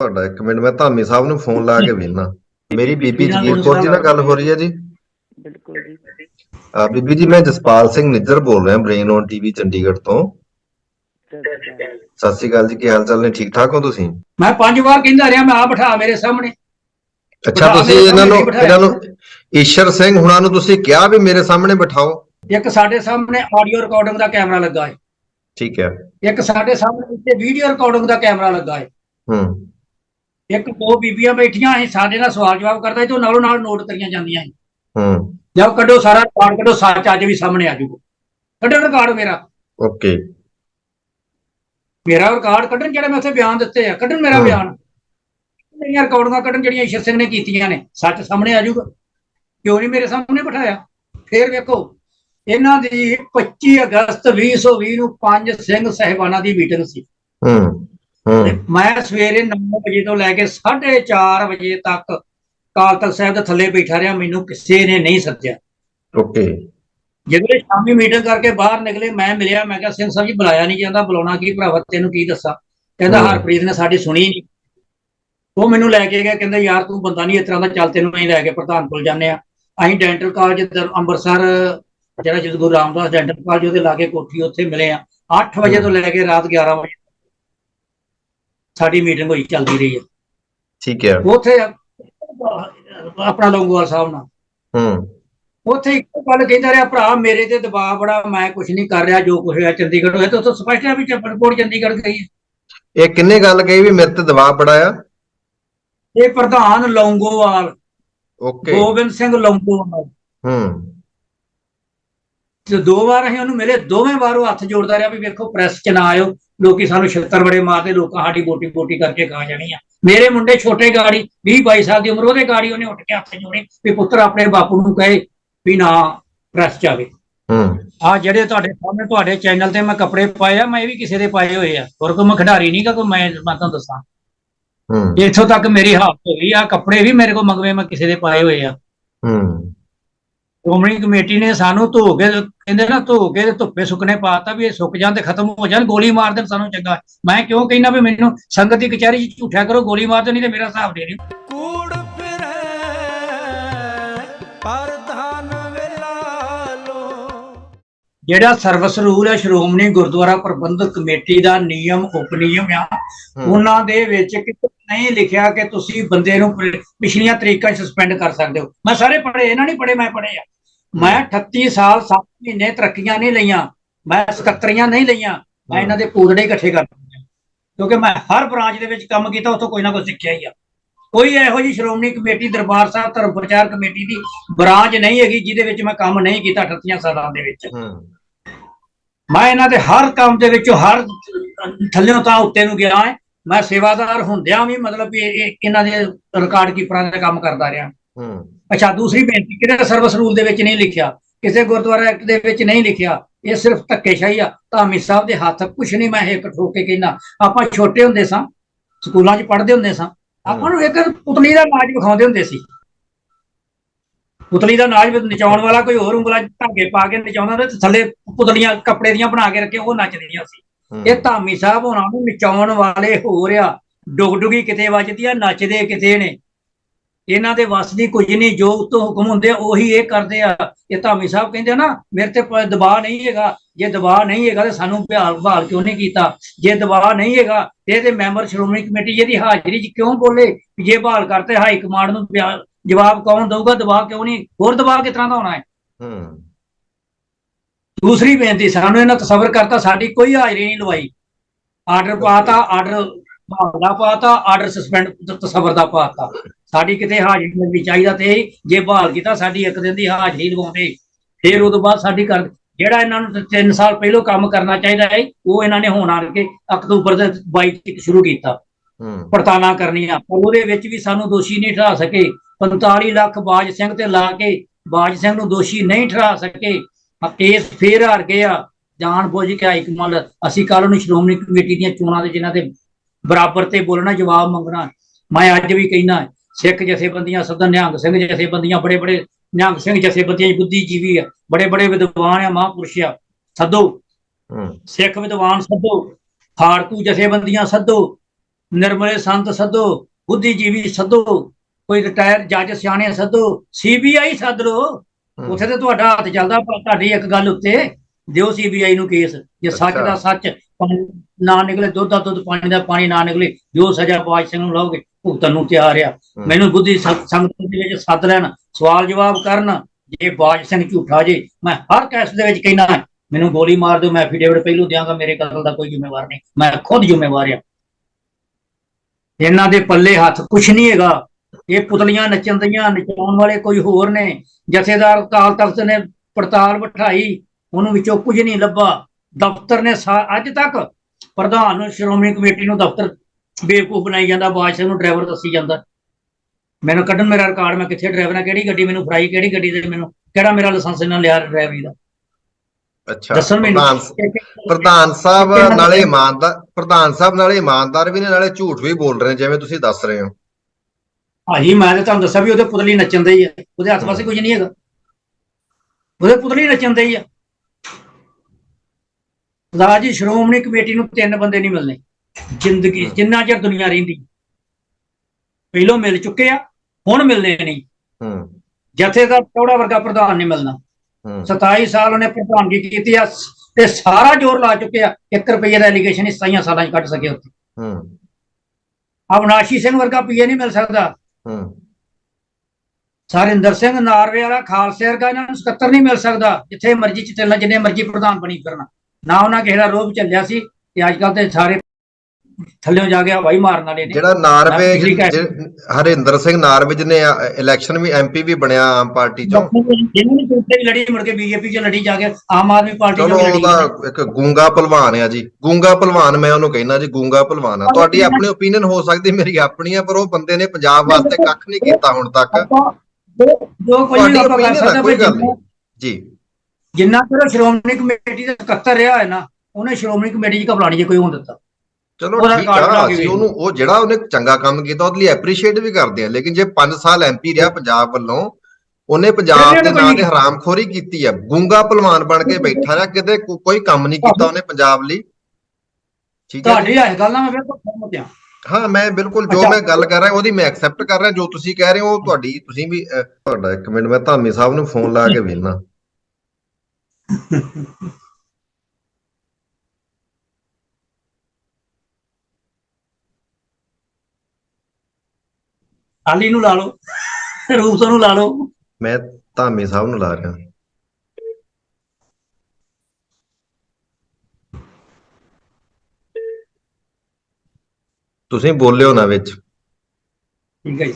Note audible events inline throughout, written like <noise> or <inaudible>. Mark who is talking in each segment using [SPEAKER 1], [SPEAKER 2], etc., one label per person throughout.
[SPEAKER 1] ਤੁਹਾਡਾ ਇੱਕ ਮਿੰਟ ਮੈਂ ਧਾਮੀ ਸਾਹਿਬ ਨੂੰ ਫੋਨ ਲਾ ਕੇ ਵੇਖਣਾ ਮੇਰੀ ਬੀਬੀ ਜਗੀਰ ਕੌਰ ਜੀ ਨਾਲ ਗੱਲ ਹੋ ਰਹੀ ਹੈ ਜੀ।
[SPEAKER 2] ਬਿਲਕੁਲ ਜੀ।
[SPEAKER 1] ਆ ਬੀਬੀ ਜੀ ਮੈਂ ਜਸਪਾਲ ਸਿੰਘ ਨਿੱਜਰ ਬੋਲ ਰਿਹਾ ਬ੍ਰੇਨ ਔਨ ਟੀਵੀ ਚੰਡੀਗੜ੍ਹ ਤੋਂ।
[SPEAKER 2] ਸਤਿ ਸ਼੍ਰੀ ਅਕਾਲ।
[SPEAKER 1] ਜੀ ਕੀ ਹਾਲ ਚਾਲ ਨੇ? ਠੀਕ ਠਾਕ ਹੋ ਤੁਸੀਂ?
[SPEAKER 3] ਮੈਂ ਪੰਜ ਵਾਰ ਕਹਿੰਦਾ ਰਿਹਾ ਮੈਂ ਆ ਬਿਠਾ ਮੇਰੇ ਸਾਹਮਣੇ।
[SPEAKER 1] ਅੱਛਾ ਤੁਸੀਂ ਇਹਨਾਂ ਨੂੰ। ਇਹਨਾਂ ਨੂੰ ਈਸ਼ਰ ਸਿੰਘ ਹੁਣਾਂ ਨੂੰ ਤੁਸੀਂ ਕਿਹਾ ਵੀ ਮੇਰੇ ਸਾਹਮਣੇ ਬਿਠਾਓ।
[SPEAKER 3] ਇੱਕ ਸਾਡੇ ਸਾਹਮਣੇ ਆਡੀਓ ਰਿਕਾਰਡਿੰਗ ਦਾ ਕੈਮਰਾ ਲੱਗਾ ਹੈ।
[SPEAKER 1] ਠੀਕ ਹੈ।
[SPEAKER 3] ਇੱਕ ਸਾਡੇ ਸਾਹਮਣੇ ਇੱਥੇ ਵੀਡੀਓ ਰਿਕਾਰਡਿੰਗ ਦਾ ਕੈਮਰਾ ਲੱਗਾ ਹੈ।
[SPEAKER 1] ਹੂੰ।
[SPEAKER 3] ਇੱਕ ਦੋ ਬੀਬੀਆਂ ਬੈਠੀਆਂ ਸੀ ਸਾਡੇ ਨਾਲ ਸਵਾਲ ਜਵਾਬ ਕਰਦਾ ਸੀ ਤੇ ਉਹ ਨਾਲੋਂ ਨਾਲ ਨੋਟ ਕਰੀਆਂ ਜਾਂਦੀਆਂ ਸੀ।
[SPEAKER 1] ਹੂੰ।
[SPEAKER 3] ਜਦ ਕੱਢੋ ਸਾਰਾ ਰਿਕਾਰਡ ਕੱਢੋ ਸੱਚ ਅੱਜ ਵੀ ਸਾਹਮਣੇ ਆ ਜਾਊਗਾ। ਕੱਢੋ ਰਿਕਾਰਡ ਮੇਰਾ।
[SPEAKER 1] ਓਕੇ।
[SPEAKER 3] ਮੇਰਾ ਰਿਕਾਰਡ ਕੱਢਣ ਜਿਹੜੇ ਮੈਂ ਉੱਥੇ ਬਿਆਨ ਦਿੱਤੇ ਆ ਕੱਢਣ ਮੇਰਾ। ਬਿਆਨ। ਮੇਰੀਆਂ ਰਿਕਾਰਡਿੰਗਾਂ ਕੱਢਣ ਜਿਹੜੀਆਂ ਈਸ਼ਰ ਸਿੰਘ ਨੇ ਕੀਤੀਆਂ ਨੇ ਸੱਚ ਸਾਹਮਣੇ ਆ ਜਾਊਗਾ। ਕਿਉਂ ਨਹੀਂ ਮੇਰੇ ਸਾਹਮਣੇ ਬਿਠਾਇਆ? ਫੇਰ ਵੇਖੋ ਇਹਨਾਂ ਦੀ 25 ਅਗਸਤ 2020 ਨੂੰ ਪੰਜ ਸਿੰਘ ਸਹਿਬਾਨਾਂ ਦੀ ਮੀਟਿੰਗ ਸੀ।
[SPEAKER 1] ਹੂੰ।
[SPEAKER 3] ਤੇ ਮੈਂ ਸਵੇਰੇ 9 ਵਜੇ ਤੋਂ ਲੈ ਕੇ 4:30 ਵਜੇ ਤੱਕ ਕਾਲ ਤਖਤ ਸਾਹਿਬ ਦੇ ਥੱਲੇ ਬੈਠਾ ਰਿਹਾ ਮੈਨੂੰ ਕਿਸੇ ਨੇ ਨਹੀਂ ਸੱਦਿਆ।
[SPEAKER 1] ਓਕੇ।
[SPEAKER 3] ਜਦੋਂ ਸ਼ਾਮੀ ਮੀਟਿੰਗ ਕਰਕੇ ਬਾਹਰ ਨਿਕਲੇ ਮੈਂ ਮਿਲਿਆ ਮੈਂ ਕਿਹਾ ਸਿੰਘ ਸਾਹਿਬ ਜੀ ਬੁਲਾਇਆ ਨਹੀਂ ਜਾਂਦਾ ਬੁਲਾਉਣਾ ਕੀ ਭਰਾਵਾ ਤੈਨੂੰ ਕੀ ਦੱਸਾਂ? ਕਹਿੰਦਾ। ਹਰਪ੍ਰੀਤ ਨੇ ਸਾਡੀ ਸੁਣੀ ਨਹੀਂ। ਉਹ ਮੈਨੂੰ ਲੈ ਕੇ ਗਿਆ ਕਹਿੰਦਾ ਯਾਰ ਤੂੰ ਬੰਦਾ ਨਹੀਂ ਇਸ ਤਰ੍ਹਾਂ ਦਾ ਚੱਲ ਤੈਨੂੰ ਅਸੀਂ ਲੈ ਕੇ ਪ੍ਰਧਾਨ ਕੋਲ ਜਾਂਦੇ ਆ ਅਸੀਂ ਡੈਂਟਲ ਕਾਲਜ ਅੰਮ੍ਰਿਤਸਰ ਜਿਹੜਾ ਜਿਸ ਗੁਰੂ ਰਾਮਦਾਸ ਡੈਂਟਲ ਕਾਲਜ ਉਹਦੇ ਲਾਗੇ ਕੋਠੀ ਉੱਥੇ ਮਿਲੇ ਆ 8 ਵਜੇ ਤੋਂ ਲੈ ਕੇ ਰਾਤ 11 ਵਜੇ ਸਾਡੀ ਮੀਟਿੰਗ ਹੋਈ ਚੱਲਦੀ ਰਹੀ ਹੈ
[SPEAKER 1] ਠੀਕ ਹੈ।
[SPEAKER 3] ਉੱਥੇ ਆਪਣਾ ਲੌਂਗੋਵਾਲ ਸਾਹਿਬ ਨਾਲ।
[SPEAKER 1] ਹੂੰ।
[SPEAKER 3] ਉੱਥੇ ਇੱਕ ਗੱਲ ਕਹਿੰਦਾ ਰਿਹਾ ਭਰਾ ਮੇਰੇ ਤੇ ਦਬਾਅ ਬੜਾ ਮੈਂ ਕੁਝ ਨਹੀਂ ਕਰ ਰਿਹਾ ਜੋ ਕੁਝ ਹੋਇਆ ਚੰਡੀਗੜ੍ਹ ਹੋਇਆ ਤੇ ਉੱਥੋਂ ਸਪਸ਼ਟ ਹੈ ਵੀ ਰਿਪੋਰਟ ਚੰਡੀਗੜ੍ਹ ਗਈ ਹੈ।
[SPEAKER 1] ਇਹ ਕਿੰਨੇ ਗੱਲ ਕਹੀ ਵੀ ਮੇਰੇ ਤੇ ਦਬਾਅ ਬੜਾ ਆ?
[SPEAKER 3] ਇਹ ਪ੍ਰਧਾਨ ਲੌਂਗੋਵਾਲ
[SPEAKER 1] ਓਕੇ।
[SPEAKER 3] ਗੋਬਿੰਦ ਸਿੰਘ ਲੌਂਗੋਵਾਲ।
[SPEAKER 1] ਹੂੰ।
[SPEAKER 3] ਤੇ ਦੋ ਵਾਰ ਅਸੀਂ ਉਹਨੂੰ ਮਿਲੇ ਦੋਵੇਂ ਵਾਰ ਉਹ ਹੱਥ ਜੋੜਦਾ ਰਿਹਾ ਵੀ ਵੇਖੋ ਪ੍ਰੈਸ 'ਚ ਨਾ ਆਇਓ ਲੋਕੀ ਸਾਨੂੰ ਛਿੱਤਰ ਬੜੇ ਮਾਰਦੇ ਲੋਕਾਂ ਸਾਡੀ ਬੋਟੀ ਬੋਟੀ ਕਰਕੇ ਖਾ ਜਾਣੀ ਆ। ਮੇਰੇ ਮੁੰਡੇ ਛੋਟੇ ਗਾੜੀ 20 22 ਸਾਲ ਦੀ ਉਮਰ ਉਹਦੇ ਗਾੜੀ ਉਹਨੇ ਉੱਠ ਕੇ ਹੱਥ ਜੋੜੇ ਵੀ ਪੁੱਤਰ ਆਪਣੇ ਬਾਪੂ ਨੂੰ ਕਹੇ ਵੀ ਨਾ ਪ੍ਰੈਸ 'ਚ ਆਵੇ।
[SPEAKER 1] ਹੂੰ।
[SPEAKER 3] ਆ ਜਿਹੜੇ ਤੁਹਾਡੇ ਸਾਹਮਣੇ ਤੁਹਾਡੇ ਚੈਨਲ ਤੇ ਮੈਂ ਕੱਪੜੇ ਪਾਏ ਆ ਮੈਂ ਇਹ ਵੀ ਕਿਸੇ ਦੇ ਪਾਏ ਹੋਏ ਆ। ਹੋਰ ਕੋਈ ਮੈਂ ਖਿਡਾਰੀ ਨਹੀਂ ਗਾ ਕੋਈ ਮੈਂ ਮੈਂ ਤੁਹਾਨੂੰ ਦੱਸਾਂ।
[SPEAKER 1] ਹੂੰ।
[SPEAKER 3] ਇੱਥੋਂ ਤੱਕ ਮੇਰੀ ਹਾਲਤ ਹੋ ਗਈ ਆ ਕੱਪੜੇ ਵੀ ਮੇਰੇ ਕੋਲ ਮੰਗਵੇ ਮੈਂ ਕਿਸੇ ਦੇ ਪਾਏ ਹੋਏ ਆ।
[SPEAKER 1] ਹੂੰ।
[SPEAKER 3] ਸ਼੍ਰੋਮਣੀ ਕਮੇਟੀ ਨੇ ਸਾਨੂੰ ਧੋ ਕੇ ਕਹਿੰਦੇ ਨਾ ਧੋ ਕੇ ਤੇ ਧੁੱਪੇ ਸੁੱਕਣੇ ਪਾਤਾ ਵੀ ਇਹ ਸੁੱਕ ਜਾਣ ਤੇ ਖਤਮ ਹੋ ਜਾਣ ਗੋਲੀ ਮਾਰ ਦੇਣ ਸਾਨੂੰ ਚੰਗਾ। ਮੈਂ ਕਿਉਂ ਕਹਿੰਦਾ ਵੀ ਮੈਨੂੰ ਸੰਗਤ ਦੀ ਕਚਹਿਰੀ 'ਚ ਝੂਠਿਆ ਕਰੋ ਗੋਲੀ ਮਾਰ ਦਿਓ ਨਹੀਂ ਤੇ ਮੇਰਾ ਹਿਸਾਬ ਦੇ ਦਿਓ।
[SPEAKER 4] ਕੂੜ ਫਿਰੈ ਪਰਧਨ ਵੇਲਾ ਲੋ।
[SPEAKER 3] ਜਿਹੜਾ ਸਰਵਿਸ ਰੂਲ ਹੈ ਸ਼੍ਰੋਮਣੀ ਗੁਰਦੁਆਰਾ ਪ੍ਰਬੰਧਕ ਕਮੇਟੀ ਦਾ ਨਿਯਮ ਉਪਨਿਯਮ ਆ ਉਹਨਾਂ ਦੇ ਵਿੱਚ ਕਿਤੇ ਨਹੀਂ ਲਿਖਿਆ ਕਿ ਤੁਸੀਂ ਬੰਦੇ ਨੂੰ ਪਿਛਲੀਆਂ ਤਰੀਕਾਂ ਸਸਪੈਂਡ ਕਰ ਸਕਦੇ ਹੋ। ਮੈਂ ਸਾਰੇ ਪੜ੍ਹੇ ਇਹਨਾਂ ਨਹੀਂ ਪੜ੍ਹੇ ਮੈਂ ਪੜ੍ਹੇ ਆ। ਮੈਂ 38 ਸਾਲ 7 ਮਹੀਨੇ ਤਰੱਕੀਆਂ ਨਹੀਂ ਲਈਆਂ ਮੈਂ ਸਕੱਤਰੀਆਂ ਨਹੀਂ ਲਈਆਂ ਮੈਂ ਇਹਨਾਂ ਦੇ ਪੂਦੜੇ ਇਕੱਠੇ ਕਰ ਕਿਉਂਕਿ ਮੈਂ ਹਰ ਬ੍ਰਾਂਚ ਦੇ ਵਿੱਚ ਕੰਮ ਕੀਤਾ ਉੱਥੋਂ ਕੋਈ ਨਾ ਕੋਈ ਸਿੱਖਿਆ ਹੀ ਆ। ਕੋਈ ਇਹੋ ਜੀ ਸ਼੍ਰੋਮਣੀ ਕਮੇਟੀ ਦਰਬਾਰ ਸਾਹਿਬ ਧਰਮ ਪ੍ਰਚਾਰ ਕਮੇਟੀ ਦੀ ਬ੍ਰਾਂਚ ਨਹੀਂ ਹੈਗੀ ਜਿਹਦੇ ਵਿੱਚ ਮੈਂ ਕੰਮ ਨਹੀਂ ਕੀਤਾ 38 ਸਾਲਾਂ ਦੇ ਵਿੱਚ। ਮੈਂ ਇਹਨਾਂ ਦੇ ਹਰ ਕੰਮ ਦੇ ਵਿੱਚੋਂ ਹਰ ਥੱਲਿਓਂ ਤਾਂ ਉੱਤੇ ਨੂੰ ਗਿਆ ਹਾਂ ਮੈਂ ਸੇਵਾਦਾਰ ਹੁੰਦਿਆਂ ਵੀ ਮਤਲਬ ਇਹ- ਇਹਨਾਂ ਦੇ ਰਿਕਾਰਡ ਕੀਪਰਾਂ ਦਾ ਕੰਮ ਕਰਦਾ ਰਿਹਾ।
[SPEAKER 1] ਹੂੰ।
[SPEAKER 3] ਅੱਛਾ ਦੂਸਰੀ ਬੇਨਤੀ ਕਿਹੜੇ ਸਰਵਿਸ ਰੂਲ ਦੇ ਵਿੱਚ ਨਹੀਂ ਲਿਖਿਆ? ਕਿਸੇ ਗੁਰਦੁਆਰਾ ਐਕਟ ਦੇ ਵਿੱਚ ਨਹੀਂ ਲਿਖਿਆ। ਇਹ ਸਿਰਫ ਧੱਕੇਸ਼ਾਹੀ ਆ। ਧਾਮੀ ਸਾਹਿਬ ਦੇ ਹੱਥ ਕੁਛ ਨਹੀਂ ਮੈਂ ਇਹ ਠੋਕ ਕੇ ਕਹਿੰਦਾ। ਆਪਾਂ ਛੋਟੇ ਹੁੰਦੇ ਸਾਂ ਸਕੂਲਾਂ 'ਚ ਪੜ੍ਹਦੇ ਹੁੰਦੇ ਸਾਂ। ਆਪਾਂ ਨੂੰ ਇੱਕ ਪੁਤਲੀ ਦਾ ਨਾਚ ਵਿਖਾਉਂਦੇ ਹੁੰਦੇ ਸੀ। ਪੁਤਲੀ ਦਾ ਨਾਚ ਵਿੱਚ ਨਚਾਉਣ ਵਾਲਾ ਕੋਈ ਹੋਰ ਉਂਗਲਾਂ ਧਾਗੇ ਪਾ ਕੇ ਨਚਾਉਂਦਾ ਤੇ ਥੱਲੇ ਪੁਤਲੀਆਂ ਕੱਪੜੇ ਦੀਆਂ ਬਣਾ ਕੇ ਰੱਖੇ ਉਹ ਨੱਚਦੀਆਂ ਸੀ। ਇਹ ਧਾਮੀ ਸਾਹਿਬ ਹੋਣਾ ਨੂੰ ਨਚਾਉਣ ਵਾਲੇ ਹੋ ਰਿਆ ਡੁਗਡੁਗੀ ਕਿਤੇ ਵੱਜਦੀ ਆ ਨੱਚਦੇ ਕਿਤੇ ਨੇ। ਇਹਨਾਂ ਦੇ ਵੱਸ ਦੀ ਕੁਝ ਨਹੀਂ ਜੋ ਉਤੋਂ ਹੁਕਮ ਹੁੰਦੇ ਆ ਉਹੀ ਇਹ ਕਰਦੇ ਆ। ਇਹ ਧਾਮੀ ਸਾਹਿਬ ਕਹਿੰਦੇ ਨਾ ਮੇਰੇ ਤੇ ਦਬਾਅ ਨਹੀਂ ਹੈਗਾ। ਜੇ ਦਬਾਅ ਨਹੀਂ ਹੈਗਾ ਤੇ ਸਾਨੂੰ ਬਿਹਾਲ ਬਹਾਲ ਕਿਉਂ ਨਹੀਂ ਕੀਤਾ? ਜੇ ਦਬਾਅ ਨਹੀਂ ਹੈਗਾ ਤੇ ਇਹਦੇ ਮੈਂਬਰ ਸ਼੍ਰੋਮਣੀ ਕਮੇਟੀ ਜਿਹਦੀ ਹਾਜ਼ਰੀ 'ਚ ਕਿਉਂ ਬੋਲੇ? ਜੇ ਬਹਾਲ ਕਰਤੇ ਹਾਈ ਕਮਾਂਡ ਨੂੰ ਜਵਾਬ ਕੌਣ ਦਊਗਾ? ਦਬਾਅ ਕਿਉਂ ਨਹੀਂ? ਹੋਰ ਦਬਾਅ ਕਿਸ ਤਰ੍ਹਾਂ ਦਾ ਹੋਣਾ ਹੈ?
[SPEAKER 1] ਹੂੰ।
[SPEAKER 3] ਦੂਸਰੀ ਬੇਨਤੀ ਸਾਨੂੰ ਇਹਨਾਂ ਤਸਵਰ ਕਰਤਾ ਸਾਡੀ ਕੋਈ ਹਾਜ਼ਰੀ ਨਹੀਂ ਲਵਾਈ। ਆਰਡਰ ਪਾਤਾ ਆਰਡਰ ਦਾ ਪਾਤਾ ਆਰਡਰ ਸਸਪੈਂਡ ਤਸਵਰ ਦਾ ਪਾਤਾ। ਸਾਡੀ ਕਿਤੇ ਹਾਜ਼ਰੀ ਮਿਲਣੀ ਚਾਹੀਦਾ ਤੇ ਜੇ ਬਹਾਲ ਕੀਤਾ ਸਾਡੀ ਇੱਕ ਦਿਨ ਦੀ ਹਾਜ਼ਰੀ ਲਵਾਉਂਦੇ। ਫਿਰ ਉਹ ਤੋਂ ਬਾਅਦ ਸਾਡੀ ਕਰ ਜਿਹੜਾ ਇਹਨਾਂ ਨੂੰ 3 ਸਾਲ ਪਹਿਲਾਂ ਕੰਮ ਕਰਨਾ ਚਾਹੀਦਾ ਹੈ ਉਹ ਇਹਨਾਂ ਨੇ ਹੁਣ ਆਣ ਕੇ ਅਕਤੂਬਰ ਦੇ 22 ਤੱਕ ਸ਼ੁਰੂ ਕੀਤਾ।
[SPEAKER 1] ਹੂੰ।
[SPEAKER 3] ਪੜਤਾਲਾਂ ਕਰਨੀਆਂ ਉਹਦੇ ਵਿੱਚ ਵੀ ਸਾਨੂੰ ਦੋਸ਼ੀ ਨਹੀਂ ਠਹਿਰਾ ਸਕੇ। 45 ਲੱਖ ਬਾਜ ਸਿੰਘ ਤੇ ਲਾ ਕੇ ਬਾਜ ਸਿੰਘ ਨੂੰ ਦੋਸ਼ੀ ਨਹੀਂ ਠਹਿਰਾ ਸਕੇ। ਆ ਕੇਸ ਫੇਰ ਹਾਰ ਗਿਆ ਜਾਣ ਬੁੱਝ ਕੇ ਹਾਈ ਕਮਾਂਡ ਅਸੀਂ ਕੱਲ ਨੂੰ ਸ਼੍ਰੋਮਣੀ ਕਮੇਟੀ ਦੀਆਂ ਚੋਣਾਂ ਦੇ ਜਿਨ੍ਹਾਂ ਦੇ ਬਰਾਬਰ ਤੇ ਬੋਲਣਾ ਜਵਾਬ ਮੰਗਣਾ ਮੈਂ ਅੱਜ ਵੀ ਕਹਿਣਾ ਸਿੱਖ ਜਥੇਬੰਦੀਆਂ ਸਦਨ ਨਿਹੰਗ ਸਿੰਘ ਜਥੇਬੰਦੀਆਂ ਬੜੇ ਬੜੇ ਨਿਹੰਗ ਸਿੰਘ ਜਥੇਬੰਦੀਆਂ ਬੁੱਧੀਜੀਵੀ ਆ ਬੜੇ ਬੜੇ ਵਿਦਵਾਨ ਆ ਮਹਾਂਪੁਰਸ਼ ਆ ਸੱਦੋ। ਸਿੱਖ ਵਿਦਵਾਨ ਸੱਦੋ ਖਾੜਕੂ ਜਥੇਬੰਦੀਆਂ ਸੱਦੋ ਨਿਰਮਲੇ ਸੰਤ ਸੱਦੋ ਬੁੱਧੀਜੀਵੀ ਸੱਦੋ ਕੋਈ ਰਿਟਾਇਰ ਜੱਜ ਸਿਆਣੇ ਸੱਦੋ ਸੀਬੀਆਈ ਸੱਦ
[SPEAKER 1] ਹੂੰ।
[SPEAKER 3] ਉੱਥੇ ਤੇ ਤੁਹਾਡਾ ਹੱਥ ਚੱਲਦਾ ਪਰ ਤੁਹਾਡੀ ਇੱਕ ਗੱਲ ਉੱਤੇ ਦਿਓ ਸੀਬੀਆਈ ਨੂੰ ਕੇਸ। ਜੇ ਸੱਚ। ਦਾ ਸੱਚ ਨਾ ਨਿਕਲੇ ਦੁੱਧ ਦਾ ਦੁੱਧ ਪਾਣੀ ਦਾ ਪਾਣੀ ਨਾ ਨਿਕਲੇ ਜੋ ਸਜ਼ਾ ਬਾਜ ਸਿੰਘ ਨੂੰ ਲਾਓਗੇ ਭੁਗਤਣ ਨੂੰ ਤਿਆਰ ਆ। ਮੈਨੂੰ ਬੁੱਧੀ ਸੰਗਤ ਦੇ ਵਿੱਚ ਸੱਦ ਲੈਣ ਸਵਾਲ ਜਵਾਬ ਕਰਨ ਜੇ ਬਾਜ ਸਿੰਘ ਝੂਠਾ ਜੇ ਮੈਂ ਹਰ ਕੈਸ ਦੇ ਵਿੱਚ ਕਹਿਣਾ ਮੈਨੂੰ ਗੋਲੀ ਮਾਰ ਦਿਓ ਮੈਂ ਐਫੀਡੇਵਿਟ ਪਹਿਲੂ ਦਿਆਂਗਾ ਮੇਰੇ ਕਤਲ ਦਾ ਕੋਈ ਜ਼ਿੰਮੇਵਾਰ ਨਹੀਂ ਮੈਂ ਖੁਦ ਜ਼ਿੰਮੇਵਾਰ ਆ। ਇਹਨਾਂ ਦੇ ਪੱਲੇ ਹੱਥ ਕੁਛ ਨਹੀਂ ਹੈਗਾ। ਇਹ ਪੁਤਲੀਆਂ ਨੱਚਣ ਦੀਆਂ ਨਚਾਉਣ ਵਾਲੇ ਕੋਈ ਹੋਰ ਨੇ। ਜਥੇਦਾਰ ਕਾਲ ਤਖਤ ਨੇ ਪੜਤਾਲ ਬਿਠਾਈ ਉਹਨੂੰ ਵਿੱਚੋਂ ਕੁਝ ਨਹੀਂ ਲੱਭਾ। ਦਫ਼ਤਰ ਨੇ ਅੱਜ ਤੱਕ ਪ੍ਰਧਾਨ ਨੂੰ ਸ਼੍ਰੋਮਣੀ ਕਮੇਟੀ ਨੂੰ ਦਫ਼ਤਰ ਬੇਵਕੂਫ ਬਣਾਈ ਜਾਂਦਾ ਬਾਦਸ਼ਾਹ ਨੂੰ ਡਰਾਈਵਰ ਦੱਸੀ ਜਾਂਦਾ। ਮੈਨੂੰ ਕੱਢਣ ਮੇਰਾ ਰਿਕਾਰਡ ਮੈਂ ਕਿੱਥੇ ਡਰਾਈਵਰ ਆ ਕਿਹੜੀ ਗੱਡੀ ਮੈਨੂੰ ਫੜਾਈ ਕਿਹੜੀ ਗੱਡੀ ਦੇ ਮੈਨੂੰ ਕਿਹੜਾ ਮੇਰਾ ਲਾਇਸੈਂਸ ਇਹਨਾਂ ਲਿਆ ਡਰਾਈਵਰੀ ਦਾ?
[SPEAKER 1] ਅੱਛਾ ਪ੍ਰਧਾਨ ਪ੍ਰਧਾਨ ਸਾਹਿਬ ਨਾਲੇ ਇਮਾਨਦਾਰ ਪ੍ਰਧਾਨ ਸਾਹਿਬ ਨਾਲੇ ਇਮਾਨਦਾਰ ਵੀ ਨੇ ਨਾਲੇ ਝੂਠ ਵੀ ਬੋਲ ਰਹੇ ਜਿਵੇਂ ਤੁਸੀਂ ਦੱਸ ਰਹੇ ਹੋ।
[SPEAKER 3] ਭਾਜੀ ਮੈਂ ਤਾਂ ਤੁਹਾਨੂੰ ਦੱਸਿਆ ਵੀ ਉਹਦੇ ਪੁਤਲੀ ਨੱਚਣ ਦੇ ਹੀ ਆ। ਉਹਦੇ ਹੱਥ ਪਾਸੇ ਕੁਝ ਨਹੀਂ ਹੈਗਾ। ਉਹਦੇ ਪੁਤਲੀ ਨੱਚਣ ਦੇ ਹੀ ਆ। ਰਾਜ ਜੀ ਸ਼੍ਰੋਮਣੀ ਕਮੇਟੀ ਨੂੰ ਤਿੰਨ ਬੰਦੇ ਨਹੀਂ ਮਿਲਨੇ ਜ਼ਿੰਦਗੀ ਜਿੰਨਾ ਚਿਰ ਦੁਨੀਆ ਰਹਿੰਦੀ। ਪਹਿਲੋਂ ਮਿਲ ਚੁੱਕੇ ਆ ਹੁਣ ਮਿਲਨੇ ਨਹੀਂ।
[SPEAKER 1] ਹੂੰ।
[SPEAKER 3] ਜਥੇਦਾਰ ਚੌੜਾ ਵਰਗਾ ਪ੍ਰਧਾਨ ਨਹੀਂ ਮਿਲਣਾ।
[SPEAKER 1] ਹੂੰ।
[SPEAKER 3] 27 ਸਾਲ ਉਹਨੇ ਪ੍ਰਧਾਨਗੀ ਕੀਤੀ ਆ ਤੇ ਸਾਰਾ ਜ਼ੋਰ ਲਾ ਚੁੱਕੇ ਆ। 1 ਰੁਪਏ ਦਾ ਐਲੀਗੇਸ਼ਨ ਇਸ 27 ਸਾਲਾਂ 'ਚ ਕੱਢ ਸਕੇ ਉੱਥੇ।
[SPEAKER 1] ਹੂੰ।
[SPEAKER 3] ਅਵਨਾਸ਼ੀ ਸਿੰਘ ਵਰਗਾ ਪੀਏ ਨਹੀਂ ਮਿਲ ਸਕਦਾ।
[SPEAKER 1] ਹੂੰ।
[SPEAKER 3] ਸਰਿੰਦਰ ਸਿੰਘ ਨਾਰਵੇ ਵਾਲਾ ਖਾਲਸੇ ਵਰਗਾ ਇਹਨਾਂ ਨੂੰ ਸਕੱਤਰ ਨਹੀਂ ਮਿਲ ਸਕਦਾ, ਜਿੱਥੇ ਮਰਜ਼ੀ ਚ ਚੱਲਣਾ ਜਿੰਨੇ ਮਰਜ਼ੀ ਪ੍ਰਧਾਨ ਬਣੀ ਫਿਰਨਾ। ਨਾ ਉਹਨਾਂ ਕਿਸੇ ਦਾ ਰੋਪ ਚੱਲਿਆ ਸੀ ਤੇ ਅੱਜ ਕੱਲ ਤੇ ਸਾਰੇ ਥੱਲੇ ਜਾ ਕੇ ਹਵਾਈ ਮਾਰਨ ਵਾਲੇ ਨੇ।
[SPEAKER 1] ਜਿਹੜਾ ਨਾਰਵੇ
[SPEAKER 3] ਮੈਂ ਪਿਛਲੀ ਕਹਿ-
[SPEAKER 1] ਜਿਹੜਾ ਹਰਿੰਦਰ ਸਿੰਘ ਨਾਰਵੇ ਨੇ ਇਲੈਕਸ਼ਨ ਵੀ ਐਮਪੀ ਵੀ ਬਣਿਆ ਆਮ ਪਾਰਟੀ ਚੋਂ।
[SPEAKER 3] ਜਿਹਨਾਂ ਨੇ ਉੱਥੇ ਲੜੀ ਮੁੜ ਕੇ ਬੀਜੇਪੀ ਚ ਲੜੀ ਜਾ ਕੇ ਆਮ ਆਦਮੀ ਪਾਰਟੀ ਚ ਲੜੀ
[SPEAKER 1] ਉਹਦਾ ਇੱਕ ਗੂੰਗਾ ਪਹਿਲਵਾਨ ਆ ਜੀ। ਗੂੰਗਾ ਪਹਿਲਵਾਨ ਮੈਂ ਉਹਨੂੰ ਕਹਿਣਾ ਜੀ ਗੂੰਗਾ ਪਹਿਲਵਾਨ ਆ। ਤੁਹਾਡੀ ਆਪਣੀ ਓਪੀਨੀਅਨ ਹੋ ਸਕਦੀ ਮੇਰੀ ਆਪਣੀ ਆ ਪਰ ਉਹ ਬੰਦੇ ਨੇ ਪੰਜਾਬ ਵਾਸਤੇ ਕੱਖ ਨਹੀਂ ਕੀਤਾ ਹੁਣ ਤੱਕ।
[SPEAKER 3] ਜੋ- ਕੋਈ ਆਪਾਂ ਕਰ ਸਕਦੇ ਜਿੰਨਾ ਚਿਰ ਸ਼੍ਰੋਮਣੀ ਕਮੇਟੀ ਦਾ ਸਕੱਤਰ ਰਿਹਾ ਹੈ ਨਾ ਉਹਨੇ ਸ਼੍ਰੋਮਣੀ ਕਮੇਟੀ ਜੇ ਕੋਈ ਹੋਣ ਦਿੱਤਾ।
[SPEAKER 1] ਚਲੋ ਠੀਕ ਆ ਅਸੀਂ। ਉਹਨੂੰ ਉਹ ਜਿਹੜਾ ਉਹਨੇ ਚੰਗਾ ਕੰਮ ਕੀਤਾ ਉਹਦੇ ਲਈ ਐਪਰੀਸ਼ੀਏਟ ਵੀ ਕਰਦੇ ਆ। ਲੇਕਿਨ ਜੇ 5 ਸਾਲ ਐਮਪੀ ਰਿਹਾ ਪੰਜਾਬ ਵੱਲੋਂ ਉਹਨੇ ਪੰਜਾਬ ਦੇ ਨਾਂ ਤੇ ਹਰਾਮਖੋਰੀ ਕੀਤੀ ਆ। ਗੂੰਗਾ ਪਹਿਲਵਾਨ ਬਣ ਕੇ ਬੈਠਾ ਰਿਹਾ ਕਿਤੇ ਕੋਈ ਕੰਮ ਨਹੀਂ ਕੀਤਾ ਉਹਨੇ ਪੰਜਾਬ ਲਈ। ਠੀਕ ਹੈ?
[SPEAKER 3] ਤੁਹਾਡੀ ਇਸ ਗੱਲ ਨਾਲ ਮੈਂ ਬਿਲਕੁਲ ਸਹਿਮਤ ਹਾਂ।
[SPEAKER 1] ਹਾਂ ਮੈਂ ਬਿਲਕੁਲ ਜੋ। ਮੈਂ ਗੱਲ ਕਰ ਰਿਹਾ ਉਹਦੀ ਮੈਂ ਐਕਸੈਪਟ ਕਰ ਰਿਹਾ। ਜੋ ਤੁਸੀਂ ਕਹਿ ਰਹੇ ਹੋ ਉਹ ਤੁਹਾਡੀ ਤੁਸੀਂ ਵੀ ਤੁਹਾਡਾ ਇੱਕ ਮਿੰਟ ਮੈਂ ਧਾਮੀ ਸਾਹਿਬ ਨੂੰ ਫੋਨ ਲਾ ਕੇ ਵੇਖਣਾ <laughs>
[SPEAKER 3] ਆਲੀ ਨੂੰ ਲਾ ਲਓ ਰੂਪ ਨੂੰ ਲਾ ਲਓ।
[SPEAKER 1] ਮੈਂ ਧਾਮੀ ਸਾਹਿਬ ਨੂੰ ਲਾ ਰਿਹਾ। ਤੁਸੀਂ ਬੋਲਿਓ ਨਾ ਵਿੱਚ।
[SPEAKER 3] ਠੀਕ ਹੈ ਜੀ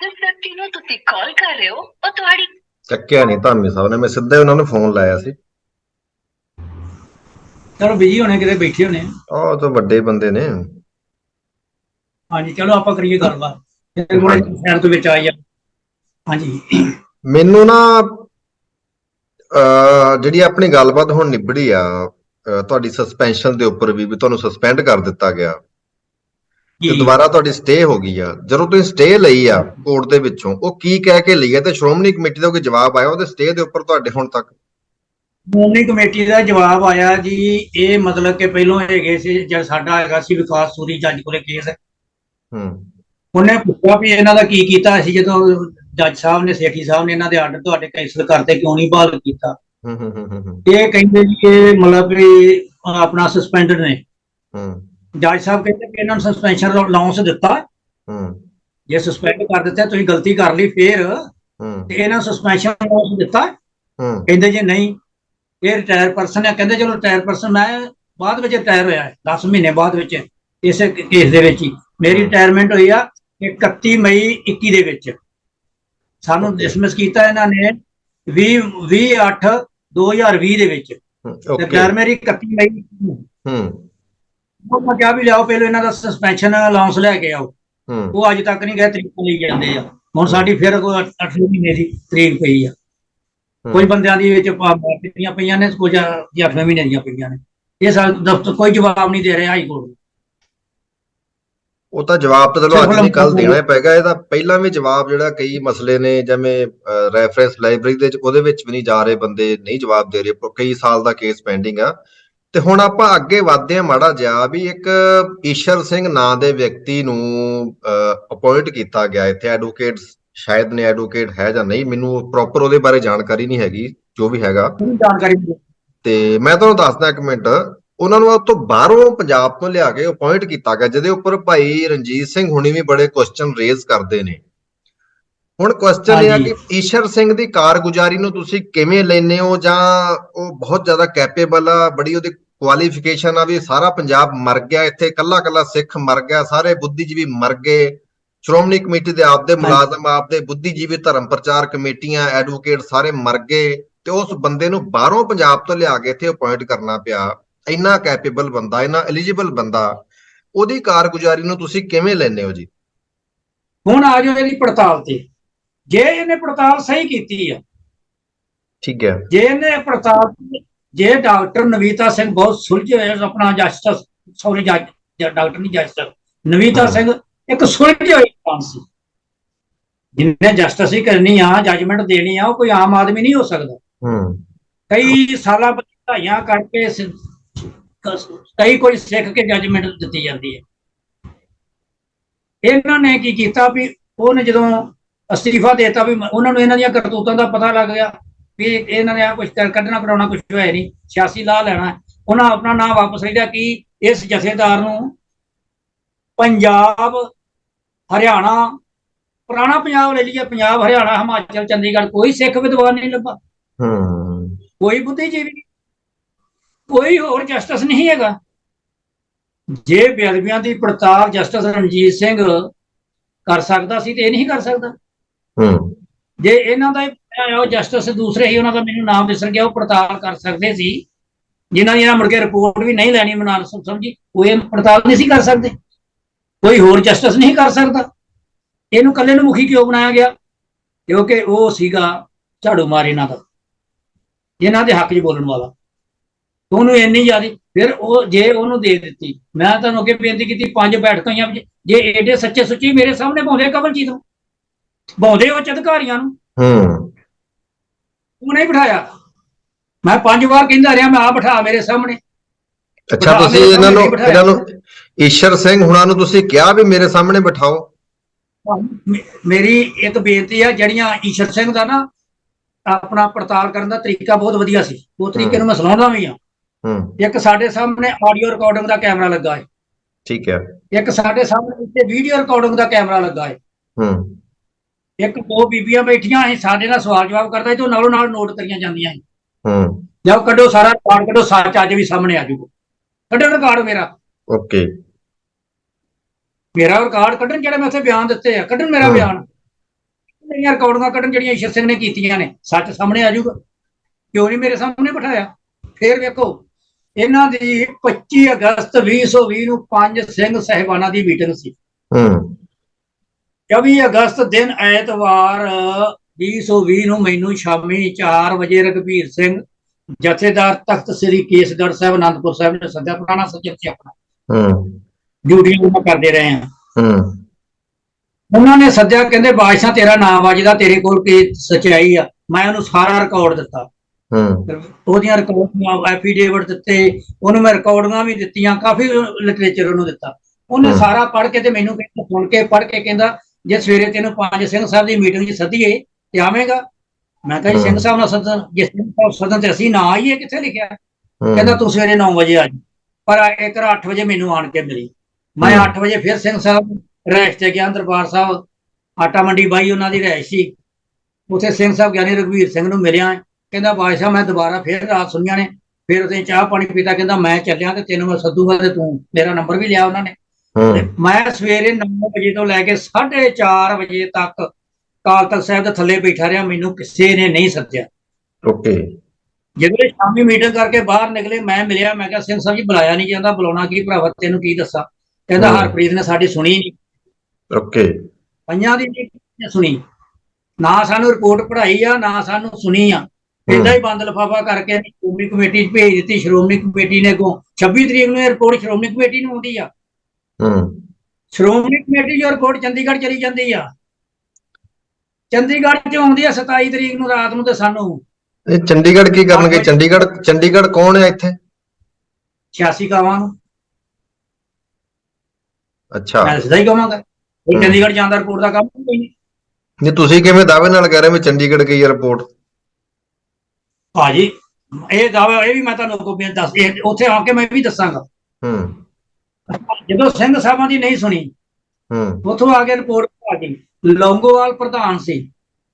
[SPEAKER 5] ਜਿਸ ਵਿਅਕਤੀ ਨੂੰ ਤੁਸੀਂ ਕਾਲ ਕਰ ਰਹੇ ਹੋ ਉਹ ਤੁਹਾਡੀ
[SPEAKER 1] ਚੱਕਿਆ ਨਹੀਂ ਧਾਮੀ ਸਾਹਿਬ ਨੇ ਮੈਂ ਸਿੱਧਾ ਹੀ ਉਹਨਾਂ ਨੂੰ ਫੋਨ ਲਾਇਆ ਸੀ।
[SPEAKER 3] ਚਲੋ ਬਿਜ਼ੀ ਹੋਣੇ ਕਿਤੇ ਬੈਠੇ ਹੋਣੇ।
[SPEAKER 1] ਉਹ ਤਾਂ ਵੱਡੇ ਬੰਦੇ ਨੇ।
[SPEAKER 3] ਹਾਂਜੀ ਚਲੋ ਆਪਾਂ ਕਰੀਏ ਗੱਲਬਾਤ। ਫਿਰ ਕੋਲੇ ਸ਼ਹਿਰ ਤੋਂ ਵਿੱਚ ਆਈ ਆ ਹਾਂਜੀ।
[SPEAKER 1] ਮੈਨੂੰ ਨਾ ਜਿਹੜੀ ਆਪਣੀ ਗੱਲਬਾਤ ਹੁਣ ਨਿਬੜੀ ਆ ਤੁਹਾਡੀ ਸਸਪੈਂਸ਼ਨ ਦੇ ਉੱਪਰ ਵੀ ਵੀ ਤੁਹਾਨੂੰ ਸਸਪੈਂਡ ਕਰ ਦਿੱਤਾ ਗਿਆ। ਤੇ ਦੁਬਾਰਾ ਤੁਹਾਡੀ ਸਟੇ ਹੋ ਗਈ ਆ। ਜਦੋਂ ਤੁਸੀਂ ਸਟੇ ਲਈ ਆ ਕੋਰਟ ਦੇ ਵਿੱਚੋਂ ਉਹ ਕੀ ਕਹਿ ਕੇ ਲਈ ਆ ਤੇ ਸ਼੍ਰੋਮਣੀ ਕਮੇਟੀ ਦਾ ਕੋਈ ਜਵਾਬ ਆਇਆ ਉਹਦੇ ਸਟੇ ਦੇ ਉੱਪਰ ਤੁਹਾਡੇ ਹੁਣ ਤੱਕ?
[SPEAKER 3] ਸ਼੍ਰੋਮਣੀ ਕਮੇਟੀ ਦਾ ਜਵਾਬ ਆਇਆ ਜੀ ਇਹ ਮਤਲਬ ਕਿ ਪਹਿਲੋਂ ਹੈਗੇ ਸੀ ਜਦ ਸਾਡਾ ਹੈਗਾ ਸੀ ਵਿਕਾਸ ਸੂਰੀ ਜੱਜ ਕੋਲੇ ਕੇਸ
[SPEAKER 1] ਹੂੰ।
[SPEAKER 3] ਉਹਨੇ ਪੁੱਛਿਆ ਵੀ ਇਹਨਾਂ ਦਾ ਕੀ ਕੀਤਾ ਸੀ ਜਦੋਂ ਜੱਜ ਸਾਹਿਬ ਨੇ ਸੇਠੀ ਸਾਹਿਬ ਨੇ ਇਹਨਾਂ ਦੇ ਆਰਡਰ ਤੁਹਾਡੇ ਕੈਂਸਲ ਕਰਤੇ ਕਿਉਂ ਨਹੀਂ ਬਹਾਲ ਕੀਤਾ?
[SPEAKER 1] ਹੂੰ ਹੂੰ ਹੂੰ ਹੂੰ ਹੂੰ,
[SPEAKER 3] ਇਹ ਕਹਿੰਦੇ ਜੀ ਇਹ ਮਤਲਬ ਵੀ ਆਪਣਾ ਸਸਪੈਂਡਡ ਨੇ।
[SPEAKER 1] ਹੂੰ।
[SPEAKER 3] ਜੱਜ ਸਾਹਿਬ ਕਹਿੰਦੇ ਕਿ ਇਹਨਾਂ ਨੂੰ ਸਸਪੈਂਸ਼ਨ ਅਲਾਉਂਸ ਦਿੱਤਾ।
[SPEAKER 1] ਹੂੰ।
[SPEAKER 3] ਜੇ ਸਸਪੈਂਡ ਕਰ ਦਿੱਤਾ ਤੁਸੀਂ ਗਲਤੀ ਕਰ ਲਈ ਫੇਰ।
[SPEAKER 1] ਹੂੰ।
[SPEAKER 3] ਤੇ ਇਹਨਾਂ ਸਸਪੈਂਸ਼ਨ ਅਲਾਉਂਸ ਦਿੱਤਾ।
[SPEAKER 1] ਹੂੰ।
[SPEAKER 3] ਕਹਿੰਦੇ ਜੇ ਨਹੀਂ ਇਹ ਰਿਟਾਇਰ ਪਰਸਨ ਹੈ ਕਹਿੰਦੇ ਚਲੋ ਰਿਟਾਇਰ ਪਰਸਨ ਮੈਂ ਬਾਅਦ ਵਿੱਚ ਰਿਟਾਇਰ ਹੋਇਆ ਹੈ 10 ਮਹੀਨੇ ਬਾਅਦ ਵਿੱਚ ਇਸੇ ਕੇਸ ਦੇ ਵਿੱਚ ਹੀ। ਮੇਰੀ ਰਿਟਾਇਰਮੈਂਟ ਹੋਈ ਆ 31 ਮਈ 21 ਦੇ ਵਿੱਚ। ਸਾਨੂੰ. ਡਿਸਮਿਸ ਕੀਤਾ ਇਹਨਾਂ ਨੇ 20 20 8 2020 ਦੇ ਵਿੱਚ। ਰਿਟਾਇਰ ਮੇਰੀ 31 ਮਈ।
[SPEAKER 1] ਹੂੰ।
[SPEAKER 3] ਉਹ ਮੈਂ ਕਿਹਾ ਵੀ ਲਿਆਓ ਪਹਿਲਾਂ ਇਹਨਾਂ ਦਾ ਸਸਪੈਂਸ਼ਨ ਅਲਾਉਂਸ ਲੈ ਕੇ ਆਓ।
[SPEAKER 1] ਹੂੰ।
[SPEAKER 3] ਉਹ ਅੱਜ ਤੱਕ ਨਹੀਂ ਗਏ ਤਰੀਕ ਲਈ ਜਾਂਦੇ ਆ। ਹੁਣ ਸਾਡੀ ਫਿਰ ਕੋਈ 8 ਮਹੀਨੇ ਦੀ ਤਰੀਕ ਪਈ ਆ। ਕੁਝ ਬੰਦਿਆਂ ਦੀ ਵਿੱਚ ਪਾਰਟੀਆਂ ਪਈਆਂ ਨੇ ਕੁਝ 8ਵੇਂ ਮਹੀਨੇ ਦੀਆਂ ਪਈਆਂ ਨੇ। ਇਹ ਸਾ ਦਫ਼ਤਰ ਕੋਈ ਜਵਾਬ ਨਹੀਂ ਦੇ ਰਿਹਾ ਹਾਈ ਕੋਰਟ
[SPEAKER 1] ਉਹ ਤਾਂ ਜਵਾਬ ਤਾਂ ਚਲੋ ਅੱਜ ਨਹੀਂ ਕੱਲ ਦੇਣਾ ਪੈਗਾ ਇਹਦਾ ਪਹਿਲਾਂ ਵੀ ਜਵਾਬ ਜਿਹੜਾ ਕਈ ਮਸਲੇ ਨੇ ਜਿਵੇਂ ਰੈਫਰੈਂਸ ਲਾਇਬ੍ਰੇਰੀ ਦੇ ਵਿੱਚ ਉਹਦੇ ਵਿੱਚ ਵੀ ਨਹੀਂ ਜਾ ਰਹੇ ਬੰਦੇ ਨਹੀਂ ਜਵਾਬ ਦੇ ਰਹੇ ਕਈ ਸਾਲ ਦਾ ਕੇਸ ਪੈਂਡਿੰਗ ਆ। ਤੇ ਹੁਣ ਆਪਾਂ ਅੱਗੇ ਵਧਦੇ ਹਾਂ ਮਾੜਾ ਜਿਹਾ ਵੀ ਇੱਕ ਈਸ਼ਰ ਸਿੰਘ ਨਾਂ ਦੇ ਵਿਅਕਤੀ ਨੂੰ ਅਪਾਇੰਟ ਕੀਤਾ ਗਿਆ। ਇੱਥੇ ਐਡਵੋਕੇਟ ਸ਼ਾਇਦ ਨੇ ਐਡਵੋਕੇਟ ਹੈ ਜਾਂ ਨਹੀਂ ਮੈਨੂੰ ਪ੍ਰੋਪਰ ਉਹਦੇ ਬਾਰੇ ਜਾਣਕਾਰੀ ਨਹੀਂ ਹੈਗੀ ਜੋ ਵੀ ਹੈਗਾ।
[SPEAKER 3] ਜਾਣਕਾਰੀ।
[SPEAKER 1] ਤੇ ਮੈਂ ਤੁਹਾਨੂੰ ਦੱਸਦਾ ਇੱਕ ਮਿੰਟ ਉਹਨਾਂ ਨੂੰ ਉਹ ਤੋਂ ਬਾਹਰੋਂ ਪੰਜਾਬ ਤੋਂ ਲਿਆ ਕੇ ਅਪਾਇੰਟ ਕੀਤਾ ਗਿਆ ਜਿਹਦੇ ਉੱਪਰ ਭਾਈ ਰਣਜੀਤ ਸਿੰਘ ਹੁਣੀ ਵੀ ਬੜੇ ਕੁਐਸਚਨ ਰੇਜ਼ ਕਰਦੇ ਨੇ। ਹੁਣ ਕੁਐਸਚਨ ਇਹ ਆ। ਕਿ ਈਸ਼ਰ ਸਿੰਘ ਦੀ ਕਾਰਗੁਜ਼ਾਰੀ ਨੂੰ ਤੁਸੀਂ ਕਿਵੇਂ ਲੈਨੇ ਹੋ ਜਾਂ ਉਹ ਬਹੁਤ ਜ਼ਿਆਦਾ ਕੈਪੇਬਲ ਆ ਬੜੀ ਉਹਦੀ ਕੁਆਲੀਫਿਕੇਸ਼ਨ ਆ ਵੀ ਸਾਰਾ ਪੰਜਾਬ ਮਰ ਗਿਆ ਇੱਥੇ ਕੱਲਾ ਕੱਲਾ ਸਿੱਖ ਮਰ ਗਿਆ ਸਾਰੇ ਬੁੱਧੀਜੀਵੀ ਮਰ ਗਏ। ਸ਼੍ਰੋਮਣੀ ਕਮੇਟੀ ਦੇ ਆਪਦੇ ਮੁਲਾਜ਼ਮ ਆਪਦੇ ਬੁੱਧੀਜੀਵੀ ਧਰਮ ਪ੍ਰਚਾਰ ਕਮੇਟੀਆਂ ਐਡਵੋਕੇਟ ਸਾਰੇ ਮਰ ਗਏ ਤੇ ਉਸ ਬੰਦੇ ਨੂੰ ਬਾਹਰੋਂ ਪੰਜਾਬ ਤੋਂ ਲਿਆ ਕੇ ਇੱਥੇ ਅਪਾਇੰਟ ਕਰਨਾ ਪਿਆ। ਇੰਨਾ ਕੈਪੇਬਲ ਬੰਦਾ ਇੰਨਾ ਐਲੀਜੀਬਲ ਬੰਦਾ ਉਹਦੀ ਕਾਰਗੁਜ਼ਾਰੀ ਨੂੰ ਤੁਸੀਂ ਕਿਵੇਂ ਲੈਨੇ ਹੋ ਜੀ?
[SPEAKER 3] ਹੁਣ ਆ ਜਾਓ ਇਹਦੀ ਪੜਤਾਲ ਤੇ। ਜੇ ਇਹਨੇ ਪੜਤਾਲ ਸਹੀ ਕੀਤੀ ਆ
[SPEAKER 1] ਠੀਕ ਹੈ।
[SPEAKER 3] ਜੇ ਇਹਨੇ ਪੜਤਾਲ ਜੇ ਡਾਕਟਰ ਨਵੀਤਾ ਸਿੰਘ ਬਹੁਤ ਸੁਲਝੇ ਹੋਏ ਆਪਣਾ ਜਸਟਿਸ ਸੌਰੀ ਜੱਜ ਡਾਕਟਰ ਨਹੀਂ ਜਸਟਿਸ ਨਵੀਤਾ ਸਿੰਘ ਇੱਕ ਸੁਲਝੇ ਹੋਏ ਇਨਸਾਨ ਸੀ। ਜਿੰਨੇ ਜਸਟਿਸ ਹੀ ਕਰਨੀ ਆ ਜੱਜਮੈਂਟ ਦੇਣੀ ਆ ਉਹ ਕੋਈ ਆਮ ਆਦਮੀ ਨਹੀਂ ਹੋ ਸਕਦਾ।
[SPEAKER 1] ਹੂੰ।
[SPEAKER 3] ਕਈ ਸਾਲਾਂ ਪੜ੍ਹਾਈਆਂ ਕਰਕੇ ਕਈ ਕੋਈ ਸਿੱਖ ਕੇ ਜੱਜਮੈਂਟ ਦਿੱਤੀ ਜਾਂਦੀ ਹੈ। ਇਹਨਾਂ ਨੇ ਕੀ ਕੀਤਾ ਵੀ ਉਹਨੇ ਜਦੋਂ ਅਸਤੀਫਾ ਦੇਤਾ ਵੀ ਉਹਨਾਂ ਨੂੰ ਇਹਨਾਂ ਦੀਆਂ ਕਰਤੂਤਾਂ ਦਾ ਪਤਾ ਲੱਗ ਗਿਆ ਵੀ ਇਹਨਾਂ ਨੇ ਆ ਕੁਝ ਕੱਢਣਾ ਕਰਾਉਣਾ ਕੁਝ ਹੋਇਆ ਨਹੀਂ ਸਿਆਸੀ ਲਾਹ ਲੈਣਾ। ਉਹਨਾਂ ਆਪਣਾ ਨਾਮ ਵਾਪਸ ਲਿਆ ਕਿ ਇਸ ਜਥੇਦਾਰ ਨੂੰ ਪੰਜਾਬ ਹਰਿਆਣਾ ਪੁਰਾਣਾ ਪੰਜਾਬ ਲੈ ਲਿਆ ਪੰਜਾਬ ਹਰਿਆਣਾ ਹਿਮਾਚਲ ਚੰਡੀਗੜ੍ਹ ਕੋਈ ਸਿੱਖ ਵਿਦਵਾਨ ਨਹੀਂ ਲੱਭਾ।
[SPEAKER 1] ਹੂੰ।
[SPEAKER 3] ਕੋਈ ਬੁੱਧੀਜੀਵੀ ਨਹੀਂ। ਕੋਈ ਹੋਰ ਜਸਟਿਸ ਨਹੀਂ ਹੈਗਾ। ਜੇ ਬੇਅਦਬੀਆਂ ਦੀ ਪੜਤਾਲ ਜਸਟਿਸ ਰਣਜੀਤ ਸਿੰਘ ਕਰ ਸਕਦਾ ਸੀ ਤੇ ਇਹ ਨਹੀਂ ਕਰ ਸਕਦਾ।
[SPEAKER 1] ਹੂੰ।
[SPEAKER 3] ਜੇ ਇਹਨਾਂ ਦਾ ਉਹ ਜਸਟਿਸ ਦੂਸਰੇ ਹੀ ਉਹਨਾਂ ਦਾ ਮੈਨੂੰ ਨਾਮ ਦਿਸਰ ਗਿਆ, ਉਹ ਪੜਤਾਲ ਕਰ ਸਕਦੇ ਸੀ। ਜਿਨ੍ਹਾਂ ਦੀ ਇਹਨਾਂ ਮੁੜ ਕੇ ਰਿਪੋਰਟ ਵੀ ਨਹੀਂ ਲੈਣੀ ਮਨਾਲ ਸਮਝੀ? ਉਹ ਇਹ ਪੜਤਾਲ ਨਹੀਂ ਸੀ ਕਰ ਸਕਦੇ। ਕੋਈ ਹੋਰ ਜਸਟਿਸ ਨਹੀਂ ਕਰ ਸਕਦਾ। ਇਹਨੂੰ ਕੱਲੇ ਨੂੰ ਮੁਖੀ ਕਿਉਂ ਬਣਾਇਆ ਗਿਆ? ਕਿਉਂਕਿ ਉਹ ਸੀਗਾ ਝਾੜੂ ਮਾਰ ਇਹਨਾਂ ਦਾ। ਇਹਨਾਂ ਦੇ ਹੱਕ 'ਚ ਬੋਲਣ ਵਾਲਾ। ਉਹਨੂੰ ਇੰਨੀ ਜ਼ਿਆਦੀ ਫਿਰ ਉਹ ਜੇ ਉਹਨੂੰ ਦੇ ਦਿੱਤੀ, ਮੈਂ ਤੁਹਾਨੂੰ ਅੱਗੇ ਬੇਨਤੀ ਕੀਤੀ, ਪੰਜ ਬੈਠਕਾਂ ਜਾਂ ਜੇ ਏਡੇ ਸੱਚੇ ਸੁੱਚੀ ਮੇਰੇ ਸਾਹਮਣੇ ਪਾਉਂਦੇ ਕਮਲਜੀਤ ਨੂੰ। ਪਾਉਂਦੇ ਉੱਚ ਅਧਿਕਾਰੀਆਂ ਨੂੰ?
[SPEAKER 1] ਹੂੰ।
[SPEAKER 3] ਉਹ ਨਹੀਂ ਬਿਠਾਇਆ। ਮੈਂ ਪੰਜ ਵਾਰ ਕਹਿੰਦਾ ਰਿਹਾ ਮੈਂ ਆ ਬਿਠਾ ਮੇਰੇ ਸਾਹਮਣੇ।
[SPEAKER 1] ਅੱਛਾ ਤੁਸੀਂ ਇਹਨਾਂ ਨੂੰ ਇਹਨਾਂ ਨੂੰ ਈਸ਼ਰ ਸਿੰਘ ਹੁਣਾਂ ਨੂੰ ਤੁਸੀਂ ਕਿਹਾ ਵੀ ਮੇਰੇ ਸਾਹਮਣੇ ਬਿਠਾਓ?
[SPEAKER 3] ਮੇਰੀ ਇੱਕ ਬੇਨਤੀ ਆ ਜਿਹੜੀਆਂ ਈਸ਼ਰ ਸਿੰਘ ਦਾ ਨਾ ਆਪਣਾ ਪੜਤਾਲ ਕਰਨ ਦਾ ਤਰੀਕਾ ਬਹੁਤ ਵਧੀਆ ਸੀ। ਉਹ ਤਰੀਕੇ ਨੂੰ ਮੈਂ ਸੁਣਾਉਂਦਾ ਵੀ ਆ
[SPEAKER 1] ਹੂੰ।
[SPEAKER 3] ਇੱਕ ਸਾਡੇ ਸਾਹਮਣੇ ਆਡੀਓ ਰਿਕਾਰਡਿੰਗ ਦਾ ਕੈਮਰਾ ਲੱਗਾ ਹੈ।
[SPEAKER 1] ਠੀਕ ਹੈ।
[SPEAKER 3] ਇੱਕ ਸਾਡੇ ਸਾਹਮਣੇ ਇੱਥੇ ਵੀਡੀਓ ਰਿਕਾਰਡਿੰਗ ਦਾ ਕੈਮਰਾ ਲੱਗਾ ਹੈ।
[SPEAKER 1] ਹੂੰ।
[SPEAKER 3] ਇੱਕ ਦੋ ਬੀਬੀਆਂ ਬੈਠੀਆਂ ਸੀ ਸਾਡੇ ਨਾਲ ਸਵਾਲ ਜਵਾਬ ਕਰਦਾ ਸੀ ਤੇ ਉਹ ਨਾਲੋਂ ਨਾਲ ਨੋਟ ਕਰੀਆਂ ਜਾਂਦੀਆਂ ਸੀ।
[SPEAKER 1] ਹੂੰ।
[SPEAKER 3] ਜਾਓ ਕੱਢੋ ਸਾਰਾ ਰਿਕਾਰਡ ਕੱਢੋ ਸੱਚ ਅੱਜ ਵੀ ਸਾਹਮਣੇ ਆ ਜਾਊਗਾ। ਕੱਢੋ ਰਿਕਾਰਡ ਮੇਰਾ।
[SPEAKER 1] ਓਕੇ।
[SPEAKER 3] ਮੇਰਾ ਰਿਕਾਰਡ ਕੱਢਣ ਜਿਹੜੇ ਮੈਂ ਉੱਥੇ ਬਿਆਨ ਦਿੱਤੇ ਆ ਕੱਢਣ ਮੇਰਾ। ਬਿਆਨ। ਮੇਰੀਆਂ ਰਿਕਾਰਡਿੰਗਾਂ ਕੱਢਣ ਜਿਹੜੀਆਂ ਈਸ਼ਰ ਸਿੰਘ ਨੇ ਕੀਤੀਆਂ ਨੇ ਸੱਚ ਸਾਹਮਣੇ ਆ ਜਾਊਗਾ। ਕਿਉਂ ਨਹੀਂ ਮੇਰੇ ਸਾਹਮਣੇ ਬਿਠਾਇਆ? ਫੇਰ ਵੇਖੋ ਇਹਨਾਂ ਦੀ 25 ਅਗਸਤ 2020 ਨੂੰ ਪੰਜ ਸਿੰਘ ਸਹਿਬਾਨਾਂ ਦੀ ਮੀਟਿੰਗ ਸੀ।
[SPEAKER 1] ਹੂੰ।
[SPEAKER 3] 24 ਅਗਸਤ ਦਿਨ ਐਤਵਾਰ 2020 ਨੂੰ ਮੈਨੂੰ ਸ਼ਾਮੀ 4 ਵਜੇ ਰਘਬੀਰ ਸਿੰਘ ਜਥੇਦਾਰ ਤਖਤ ਸ੍ਰੀ ਕੇਸਗੜ੍ਹ ਸਾਹਿਬ ਅਨੰਦਪੁਰ ਸਾਹਿਬ ਨੇ ਸੱਦਿਆ ਪੁਰਾਣਾ ਸੱਜਣ ਸੀ ਆਪਣਾ।
[SPEAKER 1] ਹੂੰ।
[SPEAKER 3] ਡਿਊਟੀ ਉਹਨਾਂ ਕਰਦੇ ਰਹੇ ਆ
[SPEAKER 1] ਹੂੰ।
[SPEAKER 3] ਉਹਨਾਂ ਨੇ ਸੱਦਿਆ ਕਹਿੰਦੇ ਬਾਦਸ਼ਾਹ ਤੇਰਾ ਨਾਮ ਵੱਜਦਾ ਤੇਰੇ ਕੋਲ ਕੀ ਸਚਾਈ ਆ? ਮੈਂ ਉਹਨੂੰ ਸਾਰਾ ਰਿਕਾਰਡ ਦਿੱਤਾ।
[SPEAKER 1] ਹੂੰ।
[SPEAKER 3] ਉਹਦੀਆਂ ਰਿਕਾਰਡਿੰਗਾਂ ਐਫੀਡੇਵਿਟ ਦਿੱਤੇ ਉਹਨੂੰ ਮੈਂ ਰਿਕਾਰਡਿੰਗਾਂ ਵੀ ਦਿੱਤੀਆਂ ਕਾਫੀ ਲਿਟਰੇਚਰ ਉਹਨੂੰ ਦਿੱਤਾ। ਉਹਨੇ। ਸਾਰਾ ਪੜ੍ਹ ਕੇ ਤੇ ਮੈਨੂੰ ਕਹਿੰਦਾ ਸੁਣ ਕੇ ਪੜ੍ਹ ਕੇ ਕਹਿੰਦਾ ਜੇ ਸਵੇਰੇ ਤੈਨੂੰ ਪੰਜ ਸਿੰਘ ਸਾਹਿਬ ਦੀ ਮੀਟਿੰਗ 'ਚ ਸੱਦੀਏ ਤੇ ਆਵੇਂਗਾ। ਮੈਂ ਕਿਹਾ ਜੀ ਸਿੰਘ। ਸਾਹਿਬ ਨਾਲ ਸੱਦਣ ਜੇ ਸਿੰਘ ਸਾਹਿਬ ਸੱਦਣ ਤੇ ਅਸੀਂ ਨਾ ਆਈਏ ਕਿੱਥੇ ਲਿਖਿਆ? ਕਹਿੰਦਾ ਤੂੰ ਸਵੇਰੇ 9 ਵਜੇ ਆ ਜਾ ਪਰ ਇੱਕ 8 ਵਜੇ ਮੈਨੂੰ ਆਣ ਕੇ ਮਿਲੀ। ਮੈਂ
[SPEAKER 1] ਹਮ।
[SPEAKER 3] 8 ਵਜੇ ਫਿਰ ਸਿੰਘ ਸਾਹਿਬ ਰਹਿਸ਼ ਤੇ ਗਿਆ ਦਰਬਾਰ ਸਾਹਿਬ। ਆਟਾ ਮੰਡੀ ਬਾਈ ਉਹਨਾਂ ਦੀ ਰਹਿਸ਼ ਸੀ। ਉਥੇ ਸਿੰਘ ਸਾਹਿਬ ਗਿਆਨੀ ਰਘਵੀਰ ਸਿੰਘ ਨੂੰ ਮਿਲਿਆ। ਕਹਿੰਦਾ ਬਾਦਸ਼ਾਹ ਮੈਂ ਦੁਬਾਰਾ ਫਿਰ ਰਾਤ ਸੁਣੀਆਂ ਨੇ। ਫਿਰ ਉਥੇ ਚਾਹ ਪਾਣੀ ਪੀਤਾ ਕਹਿੰਦਾ ਮੈਂ ਚੱਲਿਆ ਤੇ ਤੈਨੂੰ ਮੈਂ ਸੱਦੂਗਾ ਤੇ ਤੂੰ ਮੇਰਾ ਨੰਬਰ ਵੀ ਲਿਆ ਉਹਨਾਂ ਨੇ। ਤੇ ਮੈਂ ਸਵੇਰੇ 9 ਵਜੇ ਤੋਂ ਲੈ ਕੇ 4:30 ਵਜੇ ਤੱਕ ਕਾਲ ਤਖਤ ਸਾਹਿਬ ਦੇ ਥੱਲੇ ਬੈਠਾ ਰਿਹਾ ਮੈਨੂੰ ਕਿਸੇ ਨੇ ਨਹੀਂ ਸੱਦਿਆ।
[SPEAKER 1] ਓਕੇ।
[SPEAKER 3] ਜਦੋਂ ਸ਼ਾਮੀ ਮੀਟਿੰਗ ਕਰਕੇ ਬਾਹਰ ਨਿਕਲੇ ਮੈਂ ਮਿਲਿਆ ਮੈਂ ਕਿਹਾ ਸਿੰਘ ਸਾਹਿਬ ਜੀ ਬੁਲਾਇਆ ਨਹੀਂ ਜਾਂਦਾ ਬੁਲਾਉਣਾ ਕੀ ਭਰਾਵਾ ਤੈਨੂੰ ਕੀ ਦੱਸਾਂ? ਕਹਿੰਦਾ। ਹਰਪ੍ਰੀਤ ਨੇ ਸਾਡੀ ਸੁਣੀ ਨਹੀਂ।
[SPEAKER 1] ਓਕੇ।
[SPEAKER 3] ਪੰਜਾਂ ਦੀ ਨਹੀਂ ਸੁਣੀ। ਨਾ ਸਾਨੂੰ ਰਿਪੋਰਟ ਪੜਾਈ ਆ ਨਾ ਸਾਨੂੰ ਸੁਣੀ ਆ। ਏਦਾਂ ਹੀ ਬੰਦ ਲਫਾਫਾ ਕਰਕੇ ਸ਼੍ਰੋਮਣੀ ਕਮੇਟੀ 'ਚ ਭੇਜ ਦਿੱਤੀ ਸ਼੍ਰੋਮਣੀ ਕਮੇਟੀ ਨੇ ਅੱਗੋਂ। 26 ਤਰੀਕ ਨੂੰ ਇਹ ਰਿਪੋਰਟ ਸ਼੍ਰੋਮਣੀ ਕਮੇਟੀ ਨੂੰ ਆਉਂਦੀ ਆ।
[SPEAKER 1] ਹੂੰ।
[SPEAKER 3] ਸ਼੍ਰੋਮਣੀ ਕਮੇਟੀ ਦੀ ਰਿਪੋਰਟ ਚੰਡੀਗੜ੍ਹ ਚਲੀ ਜਾਂਦੀ ਆ। ਚੰਡੀਗੜ੍ਹ 'ਚ ਆਉਂਦੀ ਆ? 27 ਤਰੀਕ ਨੂੰ ਰਾਤ ਨੂੰ ਤੇ ਸਾਨੂੰ।
[SPEAKER 1] ਇਹ ਚੰਡੀਗੜ੍ਹ ਕੀ ਕਰਨਗੇ? ਚੰਡੀਗੜ੍ਹ ਚੰਡੀਗੜ੍ਹ ਕੌਣ ਹੈ ਇੱਥੇ?
[SPEAKER 3] 86 ਕਾਵਾਂ ਨੂੰ।
[SPEAKER 1] ਅੱਛਾ।
[SPEAKER 3] ਮੈਂ ਸਿੱਧਾ ਹੀ ਕਹਾਂਗਾ ਇਹ। ਚੰਡੀਗੜ੍ਹ ਜਾਂਦਾ ਰਿਪੋਰਟ ਦਾ ਕੰਮ ਕੋਈ ਨਹੀਂ।
[SPEAKER 1] ਨਹੀਂ ਤੁਸੀਂ ਕਿਵੇਂ ਦਾਅਵੇ ਨਾਲ ਕਹਿ ਰਹੇ ਹੋ ਵੀ ਚੰਡੀਗੜ੍ਹ ਗਈ ਰਿਪੋਰਟ?
[SPEAKER 3] ਭਾਜੀ ਇਹ ਦਾਅਵਾ ਇਹ ਵੀ ਮੈਂ ਤੁਹਾਨੂੰ ਅੱਗੋਂ ਦੱਸ ਉੱਥੇ ਆ ਕੇ ਮੈਂ ਵੀ ਦੱਸਾਂਗਾ।
[SPEAKER 1] ਹੂੰ।
[SPEAKER 3] ਜਦੋਂ ਸਿੰਘ ਸਾਹਿਬਾਂ ਦੀ ਨਹੀਂ ਸੁਣੀ
[SPEAKER 1] ਹੂੰ।
[SPEAKER 3] ਉੱਥੋਂ ਆ ਕੇ ਰਿਪੋਰਟ ਆ ਗਈ ਲੌਂਗੋਵਾਲ ਪ੍ਰਧਾਨ ਸੀ।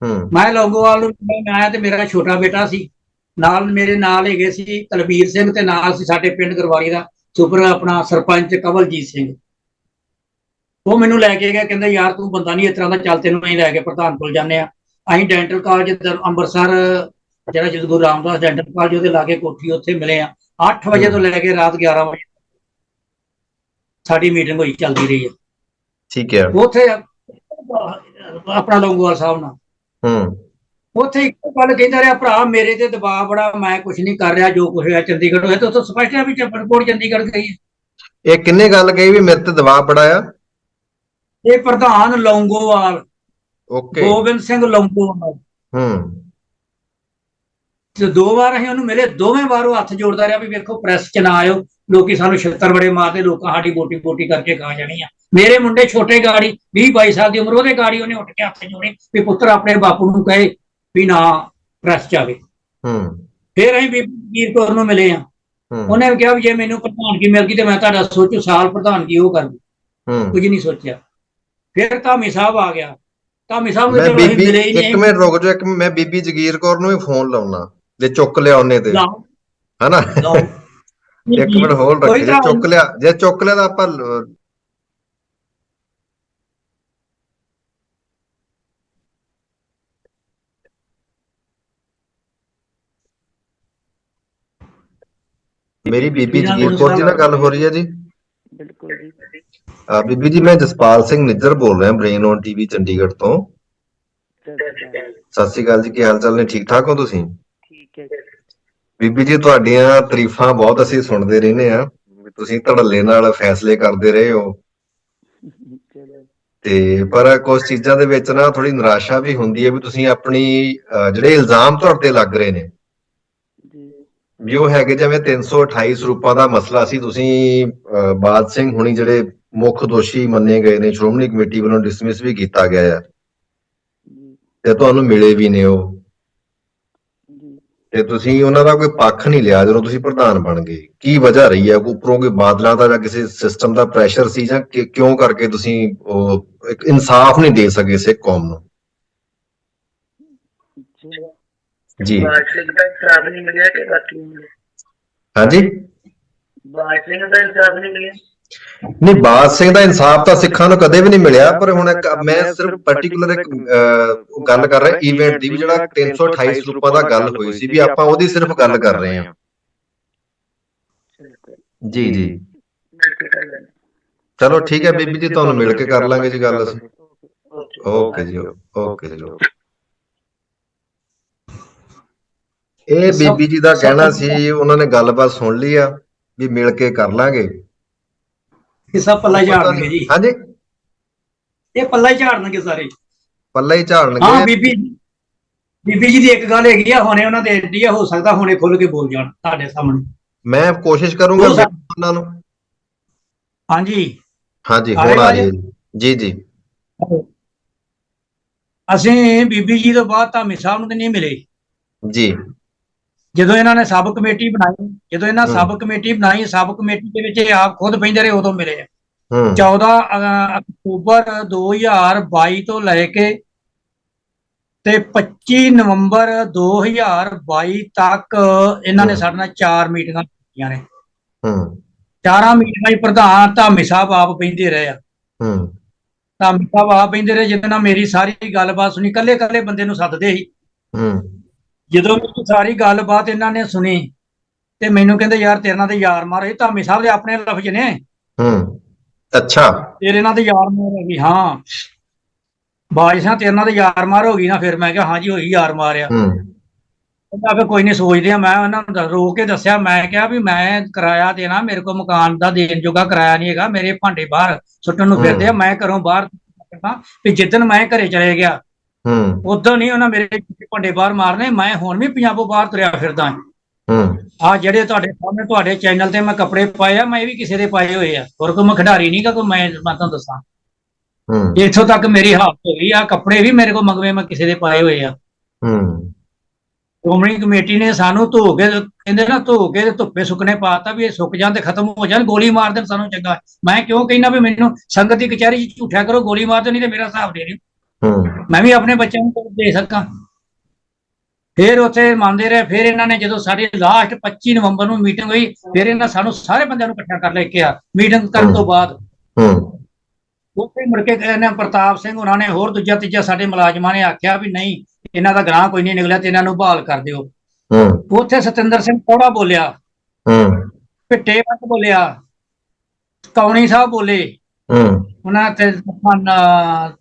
[SPEAKER 1] ਹੂੰ।
[SPEAKER 3] ਮੈਂ ਲੌਂਗੋਵਾਲ ਨੂੰ ਮੈਂ ਆਇਆ ਤੇ ਮੇਰਾ ਛੋਟਾ ਬੇਟਾ ਸੀ ਨਾਲ ਮੇਰੇ ਨਾਲ ਹੈਗੇ ਸੀ ਤਲਬੀਰ ਸਿੰਘ ਤੇ ਨਾਲ ਸੀ ਸਾਡੇ ਪਿੰਡ ਗਰਵਾਰੀ ਦਾ ਸੁਪਰ ਆਪਣਾ ਸਰਪੰਚ ਕਵਲਜੀਤ ਸਿੰਘ। ਉਹ ਮੈਨੂੰ ਲੈ ਕੇ ਗਿਆ ਕਹਿੰਦਾ ਯਾਰ ਤੂੰ ਬੰਦਾ ਨਹੀਂ ਇਸ ਤਰ੍ਹਾਂ ਦਾ ਚੱਲ ਤੈਨੂੰ ਅਸੀਂ ਲੈ ਕੇ ਪ੍ਰਧਾਨ ਕੋਲ ਜਾਂਦੇ ਆ ਅਸੀਂ ਡੈਂਟਲ ਕਾਲਜ ਅੰਮ੍ਰਿਤਸਰ ਜਿਹੜਾ ਜਦ ਗੁਰੂ ਰਾਮਦਾਸ ਡੈਂਟਲ ਕਾਲਜ ਉਹਦੇ ਲਾਗੇ ਕੋਠੀ ਉੱਥੇ ਮਿਲੇ ਆ 8 ਵਜੇ ਤੋਂ ਲੈ ਕੇ ਰਾਤ 11 ਵਜੇ ਸਾਡੀ ਮੀਟਿੰਗ ਹੋਈ ਚੱਲਦੀ ਰਹੀ ਹੈ
[SPEAKER 1] ਠੀਕ ਹੈ।
[SPEAKER 3] ਉੱਥੇ ਆਪਣਾ ਲੌਂਗੋਵਾਲ ਸਾਹਿਬ ਨਾਲ।
[SPEAKER 1] ਹੂੰ।
[SPEAKER 3] ਉੱਥੇ ਇੱਕ ਗੱਲ ਕਹਿੰਦਾ ਰਿਹਾ ਭਰਾ ਮੇਰੇ ਤੇ ਦਬਾਅ ਬੜਾ ਮੈਂ ਕੁਝ ਨਹੀਂ ਕਰ ਰਿਹਾ ਜੋ ਕੁਝ ਹੋਇਆ ਚੰਡੀਗੜ੍ਹ ਹੋਇਆ ਤੇ ਉੱਥੋਂ ਸਪਸ਼ਟ ਹੈ ਵੀ ਚੰਡੀਗੜ੍ਹ ਗਈ ਹੈ
[SPEAKER 1] ਇਹ ਕਿੰਨੇ ਗੱਲ ਕਹੀ ਵੀ ਮੇਰੇ ਤੇ ਦਬਾਅ ਬੜਾ ਆ?
[SPEAKER 3] ਇਹ ਪ੍ਰਧਾਨ ਲੌਂਗੋਵਾਲ
[SPEAKER 1] ਓਕੇ।
[SPEAKER 3] ਗੋਬਿੰਦ ਸਿੰਘ ਲੌਂਗੋਵਾਲ।
[SPEAKER 1] ਹੂੰ।
[SPEAKER 3] ਤੇ ਦੋ ਵਾਰ ਅਸੀਂ ਉਹਨੂੰ ਮਿਲੇ ਦੋਵੇਂ ਵਾਰ ਉਹ ਹੱਥ ਜੋੜਦਾ ਰਿਹਾ ਵੀ ਵੇਖੋ ਪ੍ਰੈਸ 'ਚ ਨਾ ਆਇਓ। ਲੋਕੀ ਸਾਨੂੰ ਛਿੱਤਰ ਬੜੇ ਮਾਰਦੇ ਲੋਕਾਂ ਸਾਡੀ ਬੋਟੀ ਬੋਟੀ ਕਰਕੇ ਖਾ ਜਾਣੀ ਆ। ਮੇਰੇ ਮੁੰਡੇ ਛੋਟੇ ਗਾੜੀ 20 22 ਸਾਲ ਦੀ ਉਮਰ ਉਹਦੇ ਗਾੜੀ ਉਹਨੇ ਉੱਠ ਕੇ ਹੱਥ ਜੋੜੇ ਵੀ ਪੁੱਤਰ ਆਪਣੇ ਬਾਪੂ ਨੂੰ ਕਹੇ ਵੀ ਨਾ ਪ੍ਰੈਸ ਆਵੇ
[SPEAKER 1] ਹੂੰ।
[SPEAKER 3] ਫਿਰ ਅਸੀਂ ਜਗੀਰ ਕੌਰ ਨੂੰ ਮਿਲੇ ਆ। ਉਹਨੇ ਵੀ ਕਿਹਾ ਵੀ ਜੇ ਮੈਨੂੰ ਪ੍ਰਧਾਨਗੀ ਮਿਲ ਗਈ ਤੇ ਮੈਂ ਤੁਹਾਡਾ ਸੋਚੂ ਸਾਲ ਪ੍ਰਧਾਨਗੀ ਉਹ ਕਰ
[SPEAKER 1] ਹੂੰ।
[SPEAKER 3] ਕੁਝ ਨਹੀਂ ਸੋਚਿਆ। ਫਿਰ ਧਾਮੀ ਸਾਹਿਬ ਆ ਗਿਆ। ਧਾਮੀ ਸਾਹਿਬ ਨੂੰ
[SPEAKER 1] ਬੀਬੀ
[SPEAKER 3] ਮਿਲੇ ਹੀ
[SPEAKER 1] ਇੱਕ
[SPEAKER 3] ਨਹੀਂ
[SPEAKER 1] ਮਿੰਟ ਰੁਕ ਜਾਓ ਇੱਕ ਮੈਂ ਬੀਬੀ ਜਗੀਰ ਕੌਰ ਨੂੰ ਵੀ ਫੋਨ ਲਾਉਣਾ ਜੇ ਚੁੱਕ ਲਿਆ ਉਹਨੇ ਤੇ। ਹਨਾ? ਇੱਕ ਮਿੰਟ ਹੋਲਡ ਰੱਖੀ ਜੇ ਚੁੱਕ ਲਿਆ ਜੇ ਚੁੱਕ ਲਿਆ ਤਾਂ ਆਪਾਂ ਮੇਰੀ ਬੀਬੀ ਜਗੀਰ ਕੌਰ ਜੀ ਨਾਲ ਗੱਲ ਹੋ ਰਹੀ ਹੈ ਜੀ।
[SPEAKER 2] ਬਿਲਕੁਲ ਜੀ।
[SPEAKER 1] ਬੀਬੀ ਜੀ ਮੈਂ ਜਸਪਾਲ ਸਿੰਘ ਨਿੱਜਰ ਬੋਲ ਰਿਹਾ ਬ੍ਰੇਨ ਔਨ ਟੀਵੀ ਚੰਡੀਗੜ੍ਹ ਤੋਂ।
[SPEAKER 2] ਸਤਿ ਸ਼੍ਰੀ ਅਕਾਲ
[SPEAKER 1] ਜੀ ਕੀ ਹਾਲ ਚਾਲ ਨੇ? ਠੀਕ ਠਾਕ ਹੋ ਤੁਸੀਂ?
[SPEAKER 2] ਠੀਕ ਹੈ ਜੀ।
[SPEAKER 1] ਬੀਬੀ ਜੀ ਤੁਹਾਡੀਆਂ ਤਾਰੀਫਾਂ ਬਹੁਤ ਅਸੀਂ ਸੁਣਦੇ ਰਹਿੰਦੇ ਆ ਵੀ ਤੁਸੀਂ ਧੜੱਲੇ ਨਾਲ ਫੈਸਲੇ ਕਰਦੇ ਰਹੇ ਹੋ। ਤੇ ਪਰ ਕੁਝ ਚੀਜ਼ਾਂ ਦੇ ਵਿੱਚ ਨਾ ਥੋੜੀ ਨਿਰਾਸ਼ਾ ਵੀ ਹੁੰਦੀ ਹੈ ਵੀ ਤੁਸੀਂ ਆਪਣੀ ਜਿਹੜੇ ਇਲਜ਼ਾਮ ਤੁਹਾਡੇ ਤੇ ਲੱਗ ਰਹੇ ਨੇ।
[SPEAKER 2] ਜੀ।
[SPEAKER 1] ਵੀ ਉਹ ਹੈਗੇ ਜਿਵੇਂ 328 ਸਰੂਪਾਂ ਦਾ ਮਸਲਾ ਸੀ ਤੁਸੀਂ ਬਾਦ ਸਿੰਘ ਹੁਣੀ ਜਿਹੜੇ ਮੁੱਖ ਦੋਸ਼ੀ ਮੰਨੇ ਗਏ ਨੇ ਸ਼੍ਰੋਮਣੀ ਕਮੇਟੀ ਵੱਲੋਂ ਡਿਸਮਿਸ ਵੀ ਕੀਤਾ ਗਿਆ ਹੈ ਤੇ ਤੁਹਾਨੂੰ ਮਿਲੇ ਵੀ ਨੇ ਉਹ। ਤੇ ਤੁਸੀਂ ਉਹਨਾਂ ਦਾ ਕੋਈ ਪੱਖ ਨਹੀਂ ਲਿਆ ਜਦੋਂ ਤੁਸੀਂ ਪ੍ਰਧਾਨ ਬਣ ਗਏ। ਕੀ ਵਜ੍ਹਾ ਰਹੀ ਹੈ ਉੱਪਰੋਂ ਕੋਈ ਬਾਦਲਾਂ ਦਾ ਜਾਂ ਕਿਸੇ ਸਿਸਟਮ ਦਾ ਪ੍ਰੈਸ਼ਰ ਸੀ ਜਾਂ ਕਿਉਂ ਕਰਕੇ ਤੁਸੀਂ ਇੱਕ ਇਨਸਾਫ ਨਹੀਂ ਦੇ ਸਕੇ ਸਿੱਖ ਕੌਮ ਨੂੰ?
[SPEAKER 2] ਜੀ।
[SPEAKER 6] ਬਾਦਸ਼ਾਹ ਦਾ ਇਨਸਾਫ ਨਹੀਂ ਮਿਲਿਆ ਕਿ ਬਾਕੀ
[SPEAKER 1] ਹਾਂਜੀ?
[SPEAKER 6] ਬਾਦਸ਼ਾਹ ਦਾ ਇਨਸਾਫ ਨਹੀਂ ਮਿਲਿਆ?
[SPEAKER 1] ਨਹੀਂ ਬਾਦ ਸਿੰਘ ਦਾ ਇਨਸਾਫ ਤਾਂ ਸਿੱਖਾਂ ਨੂੰ ਕਦੇ ਵੀ ਨਹੀਂ ਮਿਲਿਆ ਪਰ ਹੁਣ ਇੱਕ ਮੈਂ ਸਿਰਫ ਪਾਰਟਿਕੂਲਰ ਇੱਕ ਅਹ, ਗੱਲ ਕਰ ਰਿਹਾ ਇਵੈਂਟ ਦੀ ਵੀ ਜਿਹੜਾ 328 ਸਰੂਪਾਂ ਦਾ ਗੱਲ ਹੋਈ ਸੀ ਵੀ ਆਪਾਂ ਉਹਦੀ ਸਿਰਫ ਗੱਲ ਕਰ ਰਹੇ ਹਾਂ। ਜੀ ਜੀ। ਚਲੋ ਠੀਕ ਹੈ ਬੀਬੀ ਜੀ ਤੁਹਾਨੂੰ ਮਿਲ ਕੇ ਕਰ ਲਾਂਗੇ ਜੀ ਗੱਲ ਅਸੀਂ।
[SPEAKER 6] ਓਕੇ
[SPEAKER 1] ਓਕੇ ਜੀ ਓਕੇ ਜੀ ਇਹ ਬੀਬੀ ਜੀ ਦਾ ਕਹਿਣਾ ਸੀ ਉਹਨਾਂ ਨੇ ਗੱਲਬਾਤ ਸੁਣ ਲਈ ਆ ਵੀ ਮਿਲ ਕੇ ਕਰ ਲਾਂਗੇ।
[SPEAKER 3] ਇਹ ਸਭ ਪੱਲਾ ਹੀ ਝਾੜਨਗੇ ਜੀ।
[SPEAKER 1] ਹਾਂਜੀ?
[SPEAKER 3] ਇਹ ਪੱਲਾ ਹੀ ਝਾੜਨਗੇ ਸਾਰੇ।
[SPEAKER 1] ਪੱਲੇ ਹੀ
[SPEAKER 3] ਹਾਂ
[SPEAKER 1] ਝਾੜਨਗੇ
[SPEAKER 3] ਬੀਬੀ ਬੀਬੀ ਜੀ ਦੀ ਇੱਕ ਗੱਲ ਹੈਗੀ ਆ ਹੁਣੇ ਉਹਨਾਂ ਦੇ ਆ ਹੋ ਸਕਦਾ ਹੁਣੇ ਖੁੱਲ ਕੇ ਬੋਲ ਜਾਣ ਤੁਹਾਡੇ ਸਾਹਮਣੇ।
[SPEAKER 1] ਮੈਂ ਕੋਸ਼ਿਸ਼ ਕਰੂੰਗਾ
[SPEAKER 3] ਹੋ
[SPEAKER 1] ਉਹਨਾਂ ਨੂੰ।
[SPEAKER 3] ਹਾਂਜੀ।
[SPEAKER 1] ਹਾਂਜੀ ਹੁਣ ਆ ਜੀ ਜੀ। ਜੀ
[SPEAKER 3] ਅਸੀਂ ਬੀਬੀ ਜੀ ਤੋਂ ਬਾਅਦ ਧਾਮੀ ਸਾਹਿਬ ਨੂੰ ਤੇ ਨਹੀਂ ਮਿਲੇ।
[SPEAKER 1] ਜੀ।
[SPEAKER 3] ਜਦੋਂ ਇਹਨਾਂ ਨੇ ਸਬ ਕਮੇਟੀ ਬਣਾਈ ਜਦੋਂ ਇਹਨਾਂ। ਸਬ ਕਮੇਟੀ ਬਣਾਈ ਸਬ ਕਮੇਟੀ ਦੇ ਵਿੱਚ ਇਹ ਆਪ ਖੁਦ ਬੈਂਦੇ ਰਹੇ ਉਦੋਂ ਮਿਲੇ ਆ।
[SPEAKER 1] ਹੂੰ।
[SPEAKER 3] 14 ਅ, ਅਕਤੂਬਰ 2022 ਤੋਂ ਲੈ ਕੇ ਤੇ 25 ਨਵੰਬਰ 2022 ਤੱਕ ਇਹਨਾਂ ਨੇ। ਸਾਡੇ ਨਾਲ ਚਾਰ ਮੀਟਿੰਗਾਂ ਕੀਤੀਆਂ ਨੇ।
[SPEAKER 1] ਹੂੰ।
[SPEAKER 3] ਚਾਰਾਂ ਮੀਟਿੰਗਾਂ 'ਚ ਪ੍ਰਧਾਨ ਧਾਮੀ ਸਾਹਿਬ ਆਪ ਬੈਂਦੇ ਰਹੇ ਆ।
[SPEAKER 1] ਹੂੰ।
[SPEAKER 3] ਧਾਮੀ ਸਾਹਿਬ ਆਪ ਬੈਂਦੇ ਰਹੇ ਜਿਹਦੇ ਨਾਲ ਮੇਰੀ ਸਾਰੀ ਗੱਲਬਾਤ ਸੁਣੀ ਕੱਲੇ ਕੱਲੇ ਬੰਦੇ ਨੂੰ ਸੱਦਦੇ ਸੀ।
[SPEAKER 1] ਹੂੰ।
[SPEAKER 3] ਜਦੋਂ ਮੇਰੀ ਸਾਰੀ ਗੱਲਬਾਤ ਇਹਨਾਂ ਨੇ ਸੁਣੀ ਤੇ ਮੈਨੂੰ ਕਹਿੰਦੇ ਯਾਰ ਤੇਰੇ ਨਾਲ ਤੇ ਯਾਰ ਮਾਰ ਇਹ ਧਾਮੀ ਸਾਹਿਬ ਦੇ ਆਪਣੇ ਲਫ਼ਜ਼ ਨੇ।
[SPEAKER 1] ਹੂੰ ਅੱਛਾ।
[SPEAKER 3] ਤੇਰੇ ਨਾਲ ਤੇ ਯਾਰ ਮਾਰ ਹੋ ਗਈ ਹਾਂ। ਬਾਜਸ਼ਾਹ ਤੇਰੇ ਨਾਲ ਤੇ ਯਾਰ ਮਾਰ ਹੋ ਗਈ ਨਾ ਫਿਰ ਮੈਂ ਕਿਹਾ ਹਾਂਜੀ ਹੋਈ ਯਾਰ ਮਾਰਿਆ।
[SPEAKER 1] ਹੂੰ।
[SPEAKER 3] ਕਹਿੰਦਾ ਫਿਰ ਕੋਈ ਨਹੀਂ ਸੋਚਦੇ ਆ। ਮੈਂ ਉਹਨਾਂ ਨੂੰ ਰੋ ਕੇ ਦੱਸਿਆ ਮੈਂ ਕਿਹਾ ਵੀ ਮੈਂ ਕਿਰਾਇਆ ਦੇਣਾ ਮੇਰੇ ਕੋਲ ਮਕਾਨ ਦਾ ਦੇਣ ਜੋਗਾ ਕਿਰਾਇਆ ਨਹੀਂ ਹੈਗਾ ਮੇਰੇ ਭਾਂਡੇ ਬਾਹਰ ਸੁੱਟਣ ਨੂੰ। ਫਿਰਦੇ ਆ ਮੈਂ ਘਰੋਂ ਬਾਹਰ ਕਰਨਾ ਵੀ ਜਿੱਦਣ ਮੈਂ ਘਰੇ ਚਲੇ ਗਿਆ
[SPEAKER 1] ਹੂੰ।
[SPEAKER 3] ਉਦੋਂ ਨਹੀਂ ਉਹਨਾਂ ਮੇਰੇ ਭਾਂਡੇ ਬਾਹਰ ਮਾਰਨੇ ਮੈਂ ਹੁਣ ਵੀ ਪੰਜਾਬੋਂ ਬਾਹਰ ਤੁਰਿਆ ਫਿਰਦਾ
[SPEAKER 1] ਹੂੰ।
[SPEAKER 3] ਆ ਜਿਹੜੇ ਤੁਹਾਡੇ ਸਾਹਮਣੇ ਤੁਹਾਡੇ ਚੈਨਲ ਤੇ ਮੈਂ ਕੱਪੜੇ ਪਾਏ ਆ ਮੈਂ ਇਹ ਵੀ ਕਿਸੇ ਦੇ ਪਾਏ ਹੋਏ ਆ। ਹੋਰ ਕੋਈ ਮੈਂ ਖਿਡਾਰੀ ਨਹੀਂ ਗਾ ਕੋਈ ਮੈਂ ਮੈਂ ਤੁਹਾਨੂੰ ਦੱਸਾਂ।
[SPEAKER 1] ਹੂੰ।
[SPEAKER 3] ਇੱਥੋਂ ਤੱਕ ਮੇਰੀ ਹਾਲਤ ਹੋ ਗਈ ਆ ਕੱਪੜੇ ਵੀ ਮੇਰੇ ਕੋਲ ਮੰਗਵੇ ਮੈਂ ਕਿਸੇ ਦੇ ਪਾਏ ਹੋਏ ਆ।
[SPEAKER 1] ਹੂੰ।
[SPEAKER 3] ਸ਼੍ਰੋਮਣੀ ਕਮੇਟੀ ਨੇ ਸਾਨੂੰ ਧੋ ਕੇ ਕਹਿੰਦੇ ਨਾ ਧੋ ਕੇ ਤੇ ਧੁੱਪੇ ਸੁੱਕਣੇ ਪਾਤਾ ਵੀ ਇਹ ਸੁੱਕ ਜਾਣ ਤੇ ਖਤਮ ਹੋ ਜਾਣ ਗੋਲੀ ਮਾਰ ਦੇਣ ਸਾਨੂੰ ਚੰਗਾ। ਮੈਂ ਕਿਉਂ ਕਹਿੰਦਾ ਵੀ ਮੈਨੂੰ ਸੰਗਤ ਦੀ ਕਚਹਿਰੀ 'ਚ ਝੂਠਿਆ ਕਰੋ ਗੋਲੀ ਮਾਰ ਦਿਓ ਨਹੀਂ ਤੇ ਮੇਰਾ ਹਿਸਾਬ ਦੇ ਦਿਓ।
[SPEAKER 1] ਹੂੰ
[SPEAKER 3] ਮੈਂ ਵੀ ਆਪਣੇ ਬੱਚਿਆਂ ਨੂੰ ਦੇ ਸਕਾਂ। ਫਿਰ ਉੱਥੇ ਮੰਨਦੇ ਰਹੇ ਫਿਰ ਇਹਨਾਂ ਨੇ ਜਦੋਂ ਸਾਡੀ ਲਾਸਟ 25 ਨਵੰਬਰ ਨੂੰ ਮੀਟਿੰਗ ਹੋਈ ਫਿਰ ਇਹਨਾਂ ਸਾਨੂੰ ਸਾਰੇ ਬੰਦਿਆਂ ਨੂੰ ਇਕੱਠਾ ਕਰ ਲੈ ਕੇ ਆ ਮੀਟਿੰਗ ਕਰਨ ਤੋਂ ਬਾਅਦ।
[SPEAKER 1] ਹੂੰ।
[SPEAKER 3] ਉੱਥੇ ਮੁੜ ਕੇ ਇਹਨੇ ਪ੍ਰਤਾਪ ਸਿੰਘ ਉਹਨਾਂ ਨੇ ਹੋਰ ਦੂਜਾ ਤੀਜਾ ਸਾਡੇ ਮੁਲਾਜ਼ਮਾਂ ਨੇ ਆਖਿਆ ਵੀ ਨਹੀਂ ਇਹਨਾਂ ਦਾ ਗ੍ਰਾਹ ਕੋਈ ਨਹੀਂ ਨਿਕਲਿਆ ਤੇ ਇਹਨਾਂ ਨੂੰ ਬਹਾਲ ਕਰ ਦਿਓ।
[SPEAKER 1] ਹੂੰ।
[SPEAKER 3] ਉੱਥੇ ਸਤਿੰਦਰ ਸਿੰਘ ਕੋੜਾ ਬੋਲਿਆ
[SPEAKER 1] ਹੂੰ।
[SPEAKER 3] ਪਿੱਟੇ ਵੱਟ ਬੋਲਿਆ ਕੌਣੀ ਸਾਹਿਬ ਬੋਲੇ
[SPEAKER 1] ਹੂੰ।
[SPEAKER 3] ਉਹਨਾਂ ਤੇ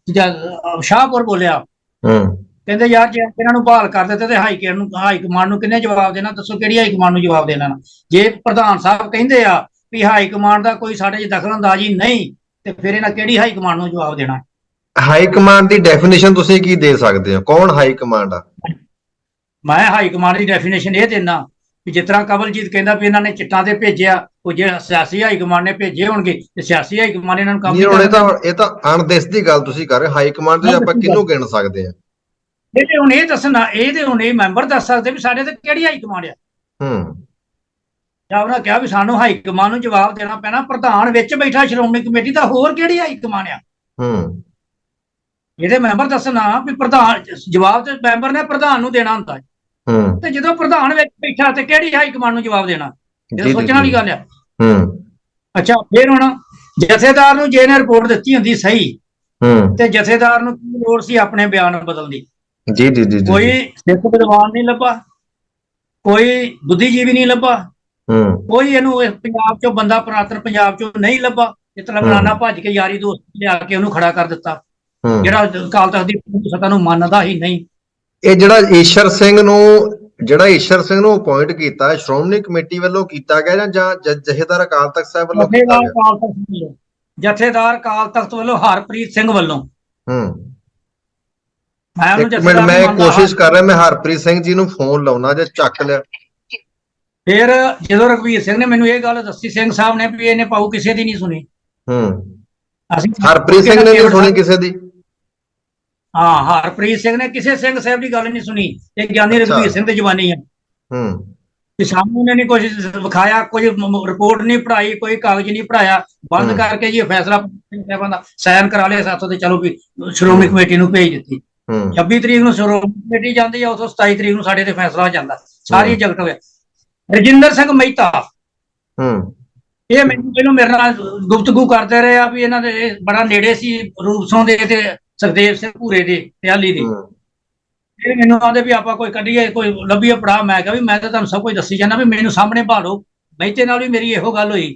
[SPEAKER 3] ਤੀਜਾ ਸ਼ਾਹਪੁਰ ਬੋਲਿਆ।
[SPEAKER 1] ਹੂੰ।
[SPEAKER 3] ਕਹਿੰਦੇ ਯਾਰ ਜੇ ਇਹਨਾਂ ਨੂੰ ਬਹਾਲ ਕਰ ਦਿੱਤੇ ਤੇ ਹਾਈ ਕਮਾਂਡ ਨੂੰ ਹਾਈ ਕਮਾਂਡ ਨੂੰ ਕਿੰਨੇ ਜਵਾਬ ਦੇਣਾ? ਦੱਸੋ ਕਿਹੜੀ ਹਾਈ ਕਮਾਂਡ ਨੂੰ ਜਵਾਬ ਦੇਣਾ? ਜੇ ਪ੍ਰਧਾਨ ਸਾਹਿਬ ਕਹਿੰਦੇ ਆ ਵੀ ਹਾਈ ਕਮਾਂਡ ਦਾ ਕੋਈ ਸਾਡੇ 'ਚ ਦਖਲਅੰਦਾਜ਼ੀ ਨਹੀਂ ਤੇ ਫਿਰ ਇਹਨਾਂ ਕਿਹੜੀ ਹਾਈ ਕਮਾਂਡ ਨੂੰ ਜਵਾਬ ਦੇਣਾ?
[SPEAKER 1] ਹਾਈ ਕਮਾਂਡ ਦੀ ਡੈਫੀਨੇਸ਼ਨ ਤੁਸੀਂ ਕੀ ਦੇ ਸਕਦੇ ਹੋ? ਕੌਣ ਹਾਈ ਕਮਾਂਡ ਆ?
[SPEAKER 3] ਮੈਂ ਹਾਈ ਕਮਾਂਡ ਦੀ ਡੈਫੀਨੇਸ਼ਨ ਇਹ ਦਿੰਦਾ ਵੀ ਜਿਸ ਤਰ੍ਹਾਂ ਕਵਲਜੀਤ ਕਹਿੰਦਾ ਵੀ ਇਹਨਾਂ ਨੇ ਚਿੱਟਾਂ ਤੇ ਭੇਜਿਆ ਉਹ ਜਿਹੜਾ ਸਿਆਸੀ ਹਾਈ ਕਮਾਂਡ ਨੇ ਭੇਜੇ ਹੋਣਗੇ ਤੇ ਸਿਆਸੀ ਹਾਈ ਕਮਾਂਡ ਇਹਨਾਂ ਨੂੰ ਕੰਮ
[SPEAKER 1] ਨਹੀਂ ਹੁਣ ਇਹ ਤਾਂ ਇਹ ਤਾਂ ਅਣਦੇਸ ਦੀ ਗੱਲ ਤੁਸੀਂ ਕਰ ਰਹੇ ਹਾਈ ਕਮਾਂਡ ਦੇ ਆਪਾਂ ਕਿਹਨੂੰ ਗਿਣ ਸਕਦੇ ਆ
[SPEAKER 3] ਇਹ ਤੇ ਹੁਣ ਇਹ ਦੱਸਣਾ ਇਹ ਤੇ ਹੁਣ ਇਹ ਮੈਂਬਰ ਦੱਸ ਸਕਦੇ ਵੀ ਸਾਡੇ ਤੇ ਕਿਹੜੀ ਹਾਈ ਕਮਾਂਡ ਆ।
[SPEAKER 1] ਹੂੰ।
[SPEAKER 3] ਜਾਂ ਉਹਨਾਂ ਕਿਹਾ ਵੀ ਸਾਨੂੰ ਹਾਈ ਕਮਾਂਡ ਨੂੰ ਜਵਾਬ ਦੇਣਾ ਪੈਣਾ ਪ੍ਰਧਾਨ ਵਿੱਚ ਬੈਠਾ ਸ਼੍ਰੋਮਣੀ ਕਮੇਟੀ ਦਾ ਹੋਰ ਕਿਹੜੀ ਹਾਈ ਕਮਾਂਡ ਆ?
[SPEAKER 1] ਹੂੰ।
[SPEAKER 3] ਇਹਦੇ ਮੈਂਬਰ ਦੱਸਣਾ ਵੀ ਪ੍ਰਧਾਨ ਜਵਾਬ ਤੇ ਮੈਂਬਰ ਨੇ ਪ੍ਰਧਾਨ ਨੂੰ ਦੇਣਾ ਹੁੰਦਾ ਹੈ।
[SPEAKER 1] ਹੂੰ।
[SPEAKER 3] ਤੇ ਜਦੋਂ ਪ੍ਰਧਾਨ ਵਿੱਚ ਬੈਠਾ ਤੇ ਕਿਹੜੀ ਹਾਈ ਕਮਾਂਡ ਨੂੰ ਜਵਾਬ ਦੇਣਾ? ਇਹ ਸੋਚਣ ਵਾਲੀ। ਗੱਲ ਆ।
[SPEAKER 1] ਹੂੰ।
[SPEAKER 3] ਅੱਛਾ ਫਿਰ ਹੁਣ ਜਥੇਦਾਰ ਨੂੰ ਜੇ ਨੇ ਰਿਪੋਰਟ ਦਿੱਤੀ ਹੁੰਦੀ ਸਹੀ
[SPEAKER 1] ਹੂੰ।
[SPEAKER 3] ਤੇ ਜਥੇਦਾਰ ਨੂੰ ਕੀ ਲੋੜ ਸੀ ਆਪਣੇ ਬਿਆਨ ਬਦਲਣ ਦੀ?
[SPEAKER 1] ਜੀ ਜੀ ਜੀ
[SPEAKER 3] ਕੋਈ ਸਿੱਖ ਵਿਦਵਾਨ ਨਹੀਂ ਲੱਭਾ ਕੋਈ ਬੁੱਧੀਜੀਵੀ ਨਹੀਂ ਲੱਭਾ
[SPEAKER 1] ਹੂੰ।
[SPEAKER 3] ਕੋਈ ਇਹਨੂੰ ਪੰਜਾਬ ਚੋਂ ਬੰਦਾ ਪੁਰਾਤਨ ਪੰਜਾਬ ਚੋਂ ਨਹੀਂ ਲੱਭਾ
[SPEAKER 1] ਹਮ।
[SPEAKER 3] ਮਰਾਨਾ ਭੱਜ ਕੇ ਯਾਰੀ ਦੋਸਤ ਲਿਆ ਕੇ ਉਹਨੂੰ ਖੜਾ ਕਰ ਦਿੱਤਾ। ਜਿਹੜਾ ਕਾਲ ਤਖਤ ਦੀ ਸਤਾ ਨੂੰ ਮੰਨਦਾ ਹੀ ਨਹੀਂ।
[SPEAKER 1] ਇਹ ਜਿਹੜਾ ਈਸ਼ਰ ਸਿੰਘ ਨੂੰ ਜਿਹੜਾ ਈਸ਼ਰ ਸਿੰਘ ਨੂੰ ਅਪਾਇੰਟ ਕੀਤਾ ਸ਼੍ਰੋਮਣੀ ਕਮੇਟੀ ਵੱਲੋਂ ਕੀਤਾ ਗਿਆ ਜਾਂ ਜਥੇਦਾਰ ਅਕਾਲ ਤਖਤ ਸਾਹਿਬ ਵੱਲੋਂ ਕੀਤਾ
[SPEAKER 3] ਜਥੇਦਾਰ
[SPEAKER 1] ਗਿਆ?
[SPEAKER 3] ਜਥੇਦਾਰ ਕਾਲ ਤਖਤ ਵੱਲੋਂ ਹਰਪ੍ਰੀਤ ਸਿੰਘ ਵੱਲੋਂ।
[SPEAKER 1] ਹੂੰ।
[SPEAKER 3] ਮੈਂ ਉਹਨੂੰ ਜਥੇਦਾਰ।
[SPEAKER 1] ਕੋਸ਼ਿਸ਼ ਕਰ ਰਿਹਾ ਮੈਂ ਹਰਪ੍ਰੀਤ ਸਿੰਘ ਜੀ ਨੂੰ ਫੋਨ ਲਾਉਣਾ ਜੇ ਚੱਕ ਲਿਆ।
[SPEAKER 3] ਫਿਰ ਜਦੋਂ ਰਘਵੀਰ ਸਿੰਘ ਨੇ ਮੈਨੂੰ ਇਹ ਗੱਲ ਦੱਸੀ ਸਿੰਘ ਸਾਹਿਬ ਨੇ ਵੀ ਇਹਨੇ ਪਾਉ ਕਿਸੇ ਦੀ ਨਹੀਂ ਸੁਣੀ।
[SPEAKER 1] ਹੂੰ।
[SPEAKER 3] ਅਸੀਂ
[SPEAKER 1] ਹਰਪ੍ਰੀਤ ਸਿੰਘ ਨੇ ਨਹੀਂ ਸੁਣੀ ਕਿਸੇ ਦੀ?
[SPEAKER 3] ਹਾਂ ਹਰਪ੍ਰੀਤ ਸਿੰਘ ਨੇ ਕਿਸੇ ਸਿੰਘ ਸਾਹਿਬ ਦੀ ਗੱਲ ਨਹੀਂ ਸੁਣੀ। ਇਹ ਗਿਆਨੀ
[SPEAKER 1] ਅੱਛਾ।
[SPEAKER 3] ਰਘਵੀਰ ਸਿੰਘ ਦੀ ਜ਼ਬਾਨੀ ਹੈ।
[SPEAKER 1] ਹੂੰ
[SPEAKER 3] ਕਿ ਸਾਹਮਣੇ ਨੇ ਕੁਝ ਵਿਖਾਇਆ ਕੋਈ ਰਿਪੋਰਟ ਨਹੀਂ ਪੜਾਈ ਕੋਈ ਕਾਗਜ਼ ਨਹੀਂ ਪੜਾਇਆ ਬੰਦ। ਕਰਕੇ ਜੀ ਇਹ ਫੈਸਲਾ ਸਾਹਿਬਾਂ ਦਾ ਸਾਈਨ ਕਰਾ ਲਿਆ ਸਾਥੋਂ ਤੇ ਚਲੋ ਵੀ ਸ਼੍ਰੋਮਣੀ ਕਮੇਟੀ ਨੂੰ ਭੇਜ ਦਿੱਤੀ।
[SPEAKER 1] ਹੂੰ।
[SPEAKER 3] 26 ਤਰੀਕ ਨੂੰ ਸ਼੍ਰੋਮਣੀ ਕਮੇਟੀ ਜਾਂਦੀ ਆ ਉਥੋਂ 27 ਤਰੀਕ ਨੂੰ ਸਾਡੇ ਤੇ ਫੈਸਲਾ ਹੋ ਜਾਂਦਾ। ਸਾਰੀ। ਜਗਤ ਹੋਇਆ ਰਜਿੰਦਰ ਸਿੰਘ ਮਹਿਤਾ।
[SPEAKER 1] ਹੂੰ।
[SPEAKER 3] ਇਹ ਮੈਨੂੰ ਪਹਿਲਾਂ ਮੇਰੇ ਨਾਲ ਗੁਫ਼ਤਗੂ ਕਰਦੇ ਰਹੇ ਆ ਵੀ ਇਹਨਾਂ ਦੇ ਬੜਾ ਨੇੜੇ ਸੀ ਰੂਪਸੋਂ ਦੇ ਤੇ ਸੁਖਦੇਵ ਸਿੰਘ ਭੂਰੇ ਦੇ ਤਿਆਲੀ ਦੇ। ਇਹ ਮੈਨੂੰ ਆਂਦੇ ਵੀ ਆਪਾਂ ਕੋਈ ਕੱਢੀਏ ਕੋਈ ਲੱਭੀਏ ਪੜਾ ਮੈਂ ਕਿਹਾ ਵੀ ਮੈਂ ਤਾਂ ਤੁਹਾਨੂੰ ਸਭ ਕੁਝ ਦੱਸੀ ਜਾਂਦਾ ਵੀ ਮੈਨੂੰ ਸਾਹਮਣੇ ਭਾਲੋ ਮਹਿਤੇ ਨਾਲ ਵੀ ਮੇਰੀ ਇਹੋ ਗੱਲ ਹੋਈ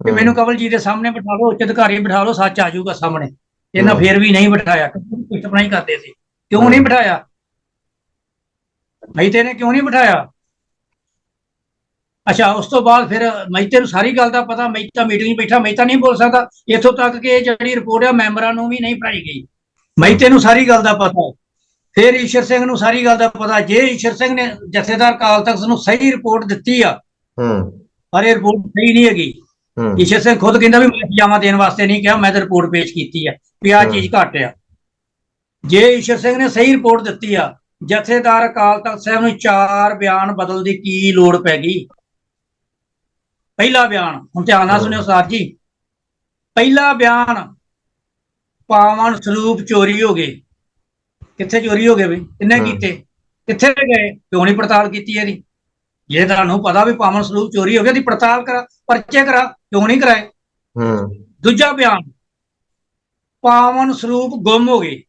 [SPEAKER 3] ਕਿ। ਮੈਨੂੰ ਕਵਲ ਜੀ ਦੇ ਸਾਹਮਣੇ ਬਿਠਾ ਲਓ ਉੱਚ ਅਧਿਕਾਰੀ ਬਿਠਾ ਲਓ ਸੱਚ ਆ ਜਾਊਗਾ ਸਾਹਮਣੇ। ਇਹਨਾਂ। ਫੇਰ ਵੀ ਨਹੀਂ ਬਿਠਾਇਆ ਕੁਝ ਆਪਣਾ ਹੀ ਕਰਦੇ ਸੀ। ਕਿਉਂ ਨਹੀਂ ਬਿਠਾਇਆ? ਮਹਿਤੇ ਨੇ ਕਿਉਂ ਨਹੀਂ ਬਿਠਾਇਆ? ਅੱਛਾ ਉਸ ਤੋਂ ਬਾਅਦ ਫਿਰ ਮਹਿਤੇ ਨੂੰ ਸਾਰੀ ਗੱਲ ਦਾ ਪਤਾ ਮਹਿਤਾ ਮੀਟਿੰਗ ਬੈਠਾ ਮਹਿਤਾ ਨਹੀਂ ਬੋਲ ਸਕਦਾ। ਇੱਥੋਂ ਤੱਕ ਕਿ ਇਹ ਜਿਹੜੀ ਰਿਪੋਰਟ ਆ ਮੈਂਬਰਾਂ ਨੂੰ ਵੀ ਨਹੀਂ ਪੜਾਈ ਗਈ। ਮਹਿਤੇ ਨੂੰ ਸਾਰੀ ਗੱਲ ਦਾ ਪਤਾ ਫਿਰ ਈਸ਼ਰ ਸਿੰਘ ਨੂੰ ਸਾਰੀ ਗੱਲ ਦਾ ਪਤਾ ਜੇ ਈਸ਼ਰ ਸਿੰਘ ਨੇ ਜਥੇਦਾਰ ਕਾਲ ਤਖਤ ਨੂੰ ਸਹੀ ਰਿਪੋਰਟ ਦਿੱਤੀ ਆ
[SPEAKER 1] ਹੂੰ।
[SPEAKER 3] ਪਰ ਇਹ ਰਿਪੋਰਟ ਸਹੀ ਨਹੀਂ ਹੈਗੀ। ਈਸ਼ਰ ਸਿੰਘ ਖੁਦ ਕਹਿੰਦਾ ਵੀ ਮੈਂ ਪਜਾਮਾ ਦੇਣ ਵਾਸਤੇ ਨਹੀਂ ਕਿਹਾ ਮੈਂ ਤਾਂ ਰਿਪੋਰਟ ਪੇਸ਼ ਕੀਤੀ ਆ। ਵੀ ਆਹ। ਚੀਜ਼ ਘੱਟ ਆ। ਜੇ ਈਸ਼ਰ ਸਿੰਘ ਨੇ ਸਹੀ ਰਿਪੋਰਟ ਦਿੱਤੀ ਆ ਜਥੇਦਾਰ ਅਕਾਲ ਤਖਤ ਸਾਹਿਬ ਨੂੰ ਚਾਰ ਬਿਆਨ ਬਦਲ ਦੀ ਕੀ ਲੋੜ ਪੈ ਗਈ? ਪਹਿਲਾ ਬਿਆਨ ਹੁਣ ਧਿਆਨ ਨਾਲ। ਸੁਣਿਓ ਸਾਹਿਬ ਜੀ। ਪਹਿਲਾ ਬਿਆਨ ਪਾਵਨ ਸਰੂਪ ਚੋਰੀ ਹੋ ਗਏ। ਕਿੱਥੇ ਚੋਰੀ ਹੋ ਗਏ ਵੀ ਕਿੰਨੇ। ਕੀਤੇ? ਕਿੱਥੇ ਗਏ? ਕਿਉਂ ਨਹੀਂ ਪੜਤਾਲ ਕੀਤੀ ਇਹਦੀ? ਜੇ ਤੁਹਾਨੂੰ ਪਤਾ ਵੀ ਪਾਵਨ ਸਰੂਪ ਚੋਰੀ ਹੋ ਗਿਆ ਦੀ ਪੜਤਾਲ ਕਰਾ ਪਰਚੇ ਕਰਾ ਕਿਉਂ ਨਹੀਂ ਕਰਾਏ?
[SPEAKER 1] ਹੂੰ।
[SPEAKER 3] ਦੂਜਾ ਬਿਆਨ। ਪਾਵਨ ਸਰੂਪ ਗੁੰਮ ਹੋ ਗਏ।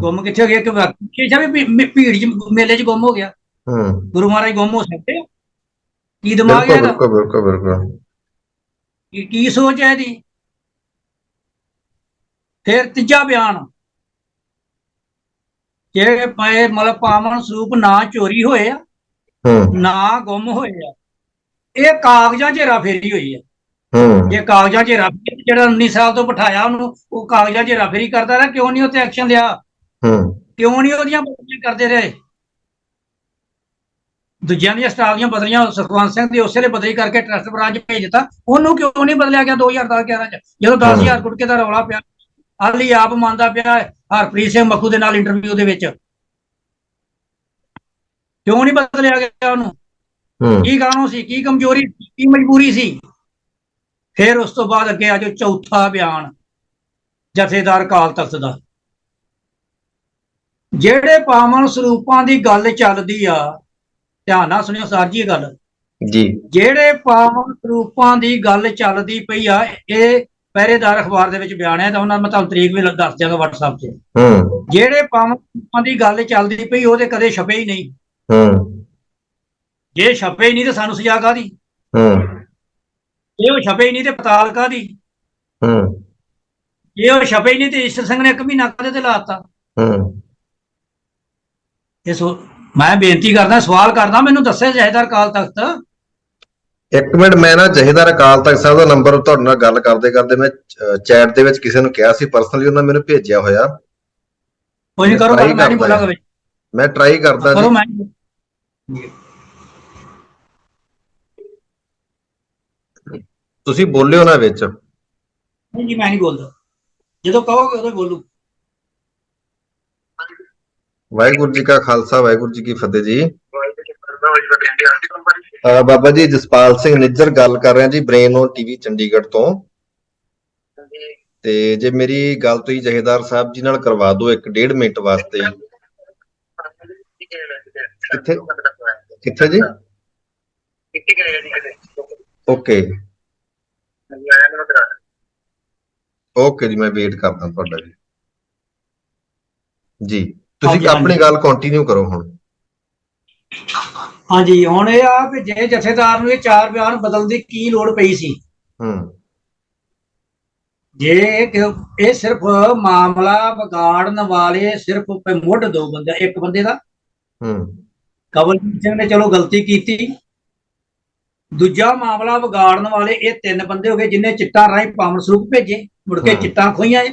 [SPEAKER 3] ਗੁੰਮ ਕਿੱਥੇ ਹੋ ਗਿਆ ਕਿ ਕਿਹਾ ਵੀ ਭੀੜ ਚ ਮੇਲੇ ਚ ਗੁੰਮ ਹੋ ਗਿਆ।
[SPEAKER 1] ਹੂੰ।
[SPEAKER 3] ਗੁਰੂ ਮਹਾਰਾਜ ਗੁੰਮ ਹੋ ਸਕਦੇ? ਕੀ ਦਿਮਾਗ ਹੈ
[SPEAKER 1] ਬਿਲਕੁਲ ਬਿਲਕੁਲ। ਬਿਲਕੁਲ
[SPEAKER 3] ਕੀ ਸੋਚ ਹੈ ਇਹਦੀ? ਫਿਰ ਤੀਜਾ ਬਿਆਨ। ਜਿਹੜੇ ਪਏ ਮਤਲਬ ਪਾਵਨ ਸਰੂਪ ਨਾ ਚੋਰੀ ਹੋਏ ਆ
[SPEAKER 1] ਹੂੰ।
[SPEAKER 3] ਨਾ ਗੁੰਮ ਹੋਏ ਆ ਇਹ ਕਾਗਜ਼ਾਂ 'ਚ ਫੇਰੀ ਹੋਈ ਹੂੰ। ਜੇ ਕਾਗਜ਼ਾਂ 'ਚ ਫੇਰੀ ਜਿਹੜਾ 19 ਸਾਲ ਤੋਂ ਬਿਠਾਇਆ ਉਹਨੂੰ ਉਹ ਕਾਗਜ਼ਾਂ 'ਚ ਫੇਰੀ ਕਰਦਾ ਰਿਹਾ ਕਿਉਂ ਨਹੀਂ ਉੱਤੇ ਐਕਸ਼ਨ ਲਿਆ?
[SPEAKER 1] ਹੂੰ।
[SPEAKER 3] ਕਿਉਂ ਨਹੀਂ ਉਹਦੀਆਂ ਬਦਲੀਆਂ ਕਰਦੇ ਰਹੇ? ਦੂਜਿਆਂ ਦੀਆਂ ਸਟਾਫ ਦੀਆਂ ਬਦਲੀਆਂ ਸੁਖਵੰਤ ਸਿੰਘ ਦੀ ਉਸੇ ਨੇ ਬਦਲੀ ਕਰਕੇ ਟਰਸਟ ਬ੍ਰਾਂਚ ਭੇਜ ਦਿੱਤਾ ਉਹਨੂੰ ਕਿਉਂ ਨਹੀਂ ਬਦਲਿਆ ਗਿਆ 2010 11 ਚ? ਜਦੋਂ 10000 ਕੁੜਕੇ ਦਾ ਰੌਲਾ ਪਿਆ ਹਾਲੀ ਆਪ ਮੰਨਦਾ ਪਿਆ ਹਰਪ੍ਰੀਤ ਸਿੰਘ ਮੱਖੂ ਦੇ ਨਾਲ ਇੰਟਰਵਿਊ ਦੇ ਵਿੱਚ। ਕਿਉਂ ਨਹੀਂ ਬਦਲਿਆ ਗਿਆ ਉਹਨੂੰ? ਕੀ ਕਾਰਨ ਸੀ ਕੀ ਕਮਜ਼ੋਰੀ ਕੀ ਮਜਬੂਰੀ ਸੀ? ਫਿਰ ਉਸ ਤੋਂ ਬਾਅਦ ਅੱਗੇ ਆ ਜੋ ਚੌਥਾ ਬਿਆਨ ਜਥੇਦਾਰ ਕਾਲ ਤਖਤ ਦਾ। ਜਿਹੜੇ ਪਾਵਨ ਸਰੂਪਾਂ ਦੀ ਗੱਲ ਚੱਲਦੀ ਆ ਧਿਆਨ ਨਾਲ ਸੁਣਿਓ ਸਰ ਜੀ ਇਹ ਗੱਲ।
[SPEAKER 1] ਜੀ।
[SPEAKER 3] ਜਿਹੜੇ ਪਾਵਨ ਸਰੂਪਾਂ ਦੀ ਗੱਲ ਚੱਲਦੀ ਪਈ ਆ ਇਹ ਪਹਿਰੇਦਾਰ ਅਖਬਾਰ ਦੇ ਵਿੱਚ ਬਿਆਨ ਹੈ ਤਾਂ ਉਹਨਾਂ ਮੈਂ ਤੁਹਾਨੂੰ ਤਰੀਕ ਵੀ ਦੱਸ ਦਿਆਂਗਾ WhatsApp ਤੇ।
[SPEAKER 1] ਹੂੰ।
[SPEAKER 3] ਜਿਹੜੇ ਪਾਵਨ ਸਰੂਪਾਂ ਦੀ ਗੱਲ ਚੱਲਦੀ ਪਈ ਉਹਦੇ ਕਦੇ ਛਪੇ ਹੀ ਨਹੀਂ।
[SPEAKER 1] ਹੂੰ।
[SPEAKER 3] ਜੇ ਛਪੇ ਹੀ ਨਹੀਂ ਤੇ ਸਾਨੂੰ ਸਜ਼ਾ ਕਾਹਦੀ?
[SPEAKER 1] ਹੂੰ।
[SPEAKER 3] ਜੇ ਉਹ ਛਪੇ ਹੀ ਨਹੀਂ ਤੇ ਪਤਾਲ ਕਾਹਦੀ?
[SPEAKER 1] ਹੂੰ।
[SPEAKER 3] ਜੇ ਉਹ ਛਪੇ ਹੀ ਨਹੀਂ ਤੇ ਈਸ਼ਰ ਸਿੰਘ ਨੇ ਇੱਕ ਮਹੀਨਾ ਕਦੇ ਤੇ ਲਾਤਾ
[SPEAKER 1] ਹੂੰ।
[SPEAKER 3] ਇਸ ਮੈਂ ਬੇਨਤੀ ਕਰਦਾ ਸਵਾਲ ਕਰਦਾ ਮੈਨੂੰ ਦੱਸੇ ਜਹੇਦਾਰ ਕਾਲ ਤਖਤ।
[SPEAKER 1] ਇੱਕ ਮਿੰਟ ਮੈਂ ਨਾ ਜਹੇਦਾਰ ਅਕਾਲ ਤਖਤ ਸਾਹਿਬ ਦਾ ਨੰਬਰ ਤੁਹਾਡੇ ਨਾਲ ਗੱਲ ਕਰਦੇ ਕਰਦੇ ਮੈਂ ਚੈਟ ਦੇ ਵਿੱਚ ਕਿਸੇ ਨੂੰ ਕਿਹਾ ਸੀ ਪਰਸਨਲੀ ਉਹਨਾਂ ਮੈਨੂੰ ਭੇਜਿਆ ਹੋਇਆ।
[SPEAKER 3] ਕੋਈ ਨਹੀਂ ਕਰੋ ਮੈਂ ਨਹੀਂ ਬੋਲਾਂਗਾ ਵਿੱਚ
[SPEAKER 1] ਮੈਂ ਟਰਾਈ ਕਰਦਾ
[SPEAKER 3] ਕਰੋ ਮੈਂ
[SPEAKER 1] ਤੁਸੀਂ ਬੋਲਿਓ ਨਾ ਵਿੱਚ।
[SPEAKER 3] ਨਹੀਂ ਜੀ ਮੈਂ ਨਹੀਂ ਬੋਲਦਾ। ਜਦੋਂ ਕਹੋਗੇ ਉਦੋਂ ਬੋਲੂ।
[SPEAKER 1] ਵਾਹਿਗੁਰੂ ਜੀ ਕਾ ਖਾਲਸਾ ਵਾਹਿਗੁਰੂ ਜੀ ਕੀ ਫਤਿਹ ਜੀ
[SPEAKER 6] ਕਾ ਖਾਲਸਾ, ਵਾਹਿਗੁਰੂ ਜੀ ਕੀ ਫਤਿਹ।
[SPEAKER 1] ਅਹ ਬਾਬਾ ਜੀ ਜਸਪਾਲ ਸਿੰਘ ਨਿੱਜਰ ਗੱਲ ਕਰ ਰਿਹਾ ਜੀ ਬ੍ਰੇਨ ਔਨ ਟੀਵੀ ਚੰਡੀਗੜ੍ਹ ਤੋਂ। ਤੇ ਜੇ ਮੇਰੀ ਗੱਲ ਤੁਸੀਂ ਜਹੇਦਾਰ ਸਾਹਿਬ ਜੀ ਨਾਲ ਕਰਵਾ ਦਿਓ ਇੱਕ ਡੇਢ ਮਿੰਟ ਵਾਸਤੇ ਕਿੱਥੇ? ਕਿੱਥੇ ਜੀ
[SPEAKER 6] ਕਿੱਥੇ ਗਏ ਜੀ?
[SPEAKER 1] ਓਕੇ। ਓਕੇ ਜੀ ਮੈਂ ਵੇਟ ਕਰਦਾ ਤੁਹਾਡਾ ਜੀ ਜੀ ਤੁਸੀਂ ਆਪਣੀ। ਗੱਲ ਕੰਟੀਨਿਊ ਕਰੋ ਹੁਣ
[SPEAKER 3] ਹਾਂਜੀ ਹੁਣ ਇਹ ਆ ਕਿ ਜੇ ਜਥੇਦਾਰ ਨੂੰ ਇਹ ਚਾਰ ਬਿਆਨ ਬਦਲਣ ਦੀ ਕੀ ਲੋੜ ਪਈ ਸੀ?
[SPEAKER 1] ਹੂੰ।
[SPEAKER 3] ਜੇ ਇਹ ਸਿਰਫ ਮਾਮਲਾ ਵਿਗਾੜਨ ਵਾਲੇ ਸਿਰਫ ਮੁੱਢ ਦੋ ਬੰਦੇ ਇੱਕ ਬੰਦੇ ਦਾ?
[SPEAKER 1] ਹੂੰ।
[SPEAKER 3] ਕਵਲਜੀਤ ਸਿੰਘ ਨੇ ਚਲੋ ਗਲਤੀ ਕੀਤੀ। ਦੂਜਾ ਮਾਮਲਾ ਵਿਗਾੜਨ ਵਾਲੇ ਇਹ ਤਿੰਨ ਬੰਦੇ ਹੋ ਗਏ ਜਿਨ੍ਹਾਂ ਚਿੱਟਾ ਰਾਹੀਂ ਪਾਵਨ ਸਰੂਪ ਭੇਜੇ ਮੁੜ ਕੇ। ਚਿੱਟਾਂ ਖੋਈਆਂ ਇਹ।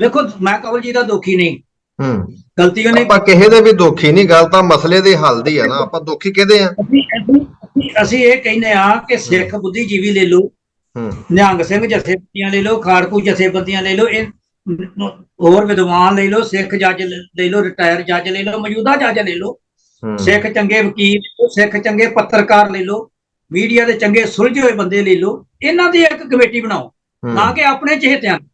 [SPEAKER 3] ਵੇਖੋ ਮੈਂ ਕਵਲਜੀਤ ਦਾ ਦੋਖੀ ਨਹੀਂ।
[SPEAKER 1] ਹੂੰ।
[SPEAKER 3] ਗਲਤੀ ਉਹਨੇ
[SPEAKER 1] ਆਪਾਂ ਕਿਸੇ ਦੇ ਵੀ ਦੋਖੀ ਨਹੀਂ ਗੱਲ ਤਾਂ ਮਸਲੇ ਦੇ ਹੱਲ ਦੀ ਆ ਨਾ ਆਪਾਂ ਦੋਖੀ ਕਿਹਦੇ ਆ।
[SPEAKER 3] ਅਸੀਂ ਅਸੀਂ- ਅਸੀਂ- ਅਸੀਂ ਇਹ ਕਹਿੰਦੇ ਆ ਕਿ ਸਿੱਖ ਬੁੱਧੀਜੀਵੀ ਲੈ ਲਓ
[SPEAKER 1] ਹੂੰ।
[SPEAKER 3] ਨਿਹੰਗ ਸਿੰਘ ਜਥੇਬੰਦੀਆਂ ਲੈ ਲਓ ਖਾੜਕੂ ਜਥੇਬੰਦੀਆਂ ਲੈ ਲਓ ਇਹ ਹੋਰ ਵਿਦਵਾਨ ਲੈ ਲਓ ਸਿੱਖ ਜੱਜ ਲੈ ਲਓ ਰਿਟਾਇਰ ਜੱਜ ਲੈ ਲਓ ਮੌਜੂਦਾ ਜੱਜ ਲੈ ਲਓ।
[SPEAKER 1] ਹੂੰ।
[SPEAKER 3] ਸਿੱਖ ਚੰਗੇ ਵਕੀਲ ਲੈ ਲਓ, ਸਿੱਖ ਚੰਗੇ ਪੱਤਰਕਾਰ ਲੈ ਲਓ ਮੀਡੀਆ ਦੇ ਚੰਗੇ ਸੁਲਝੇ ਹੋਏ ਬੰਦੇ ਲੈ ਲਓ ਇਹਨਾਂ ਦੀ ਇੱਕ ਕਮੇਟੀ ਬਣਾਓ
[SPEAKER 1] ਹੂੰ,
[SPEAKER 3] ਨਾ ਕਿ ਆਪਣੇ ਚਹੇਤਿਆਂ ਦੀ।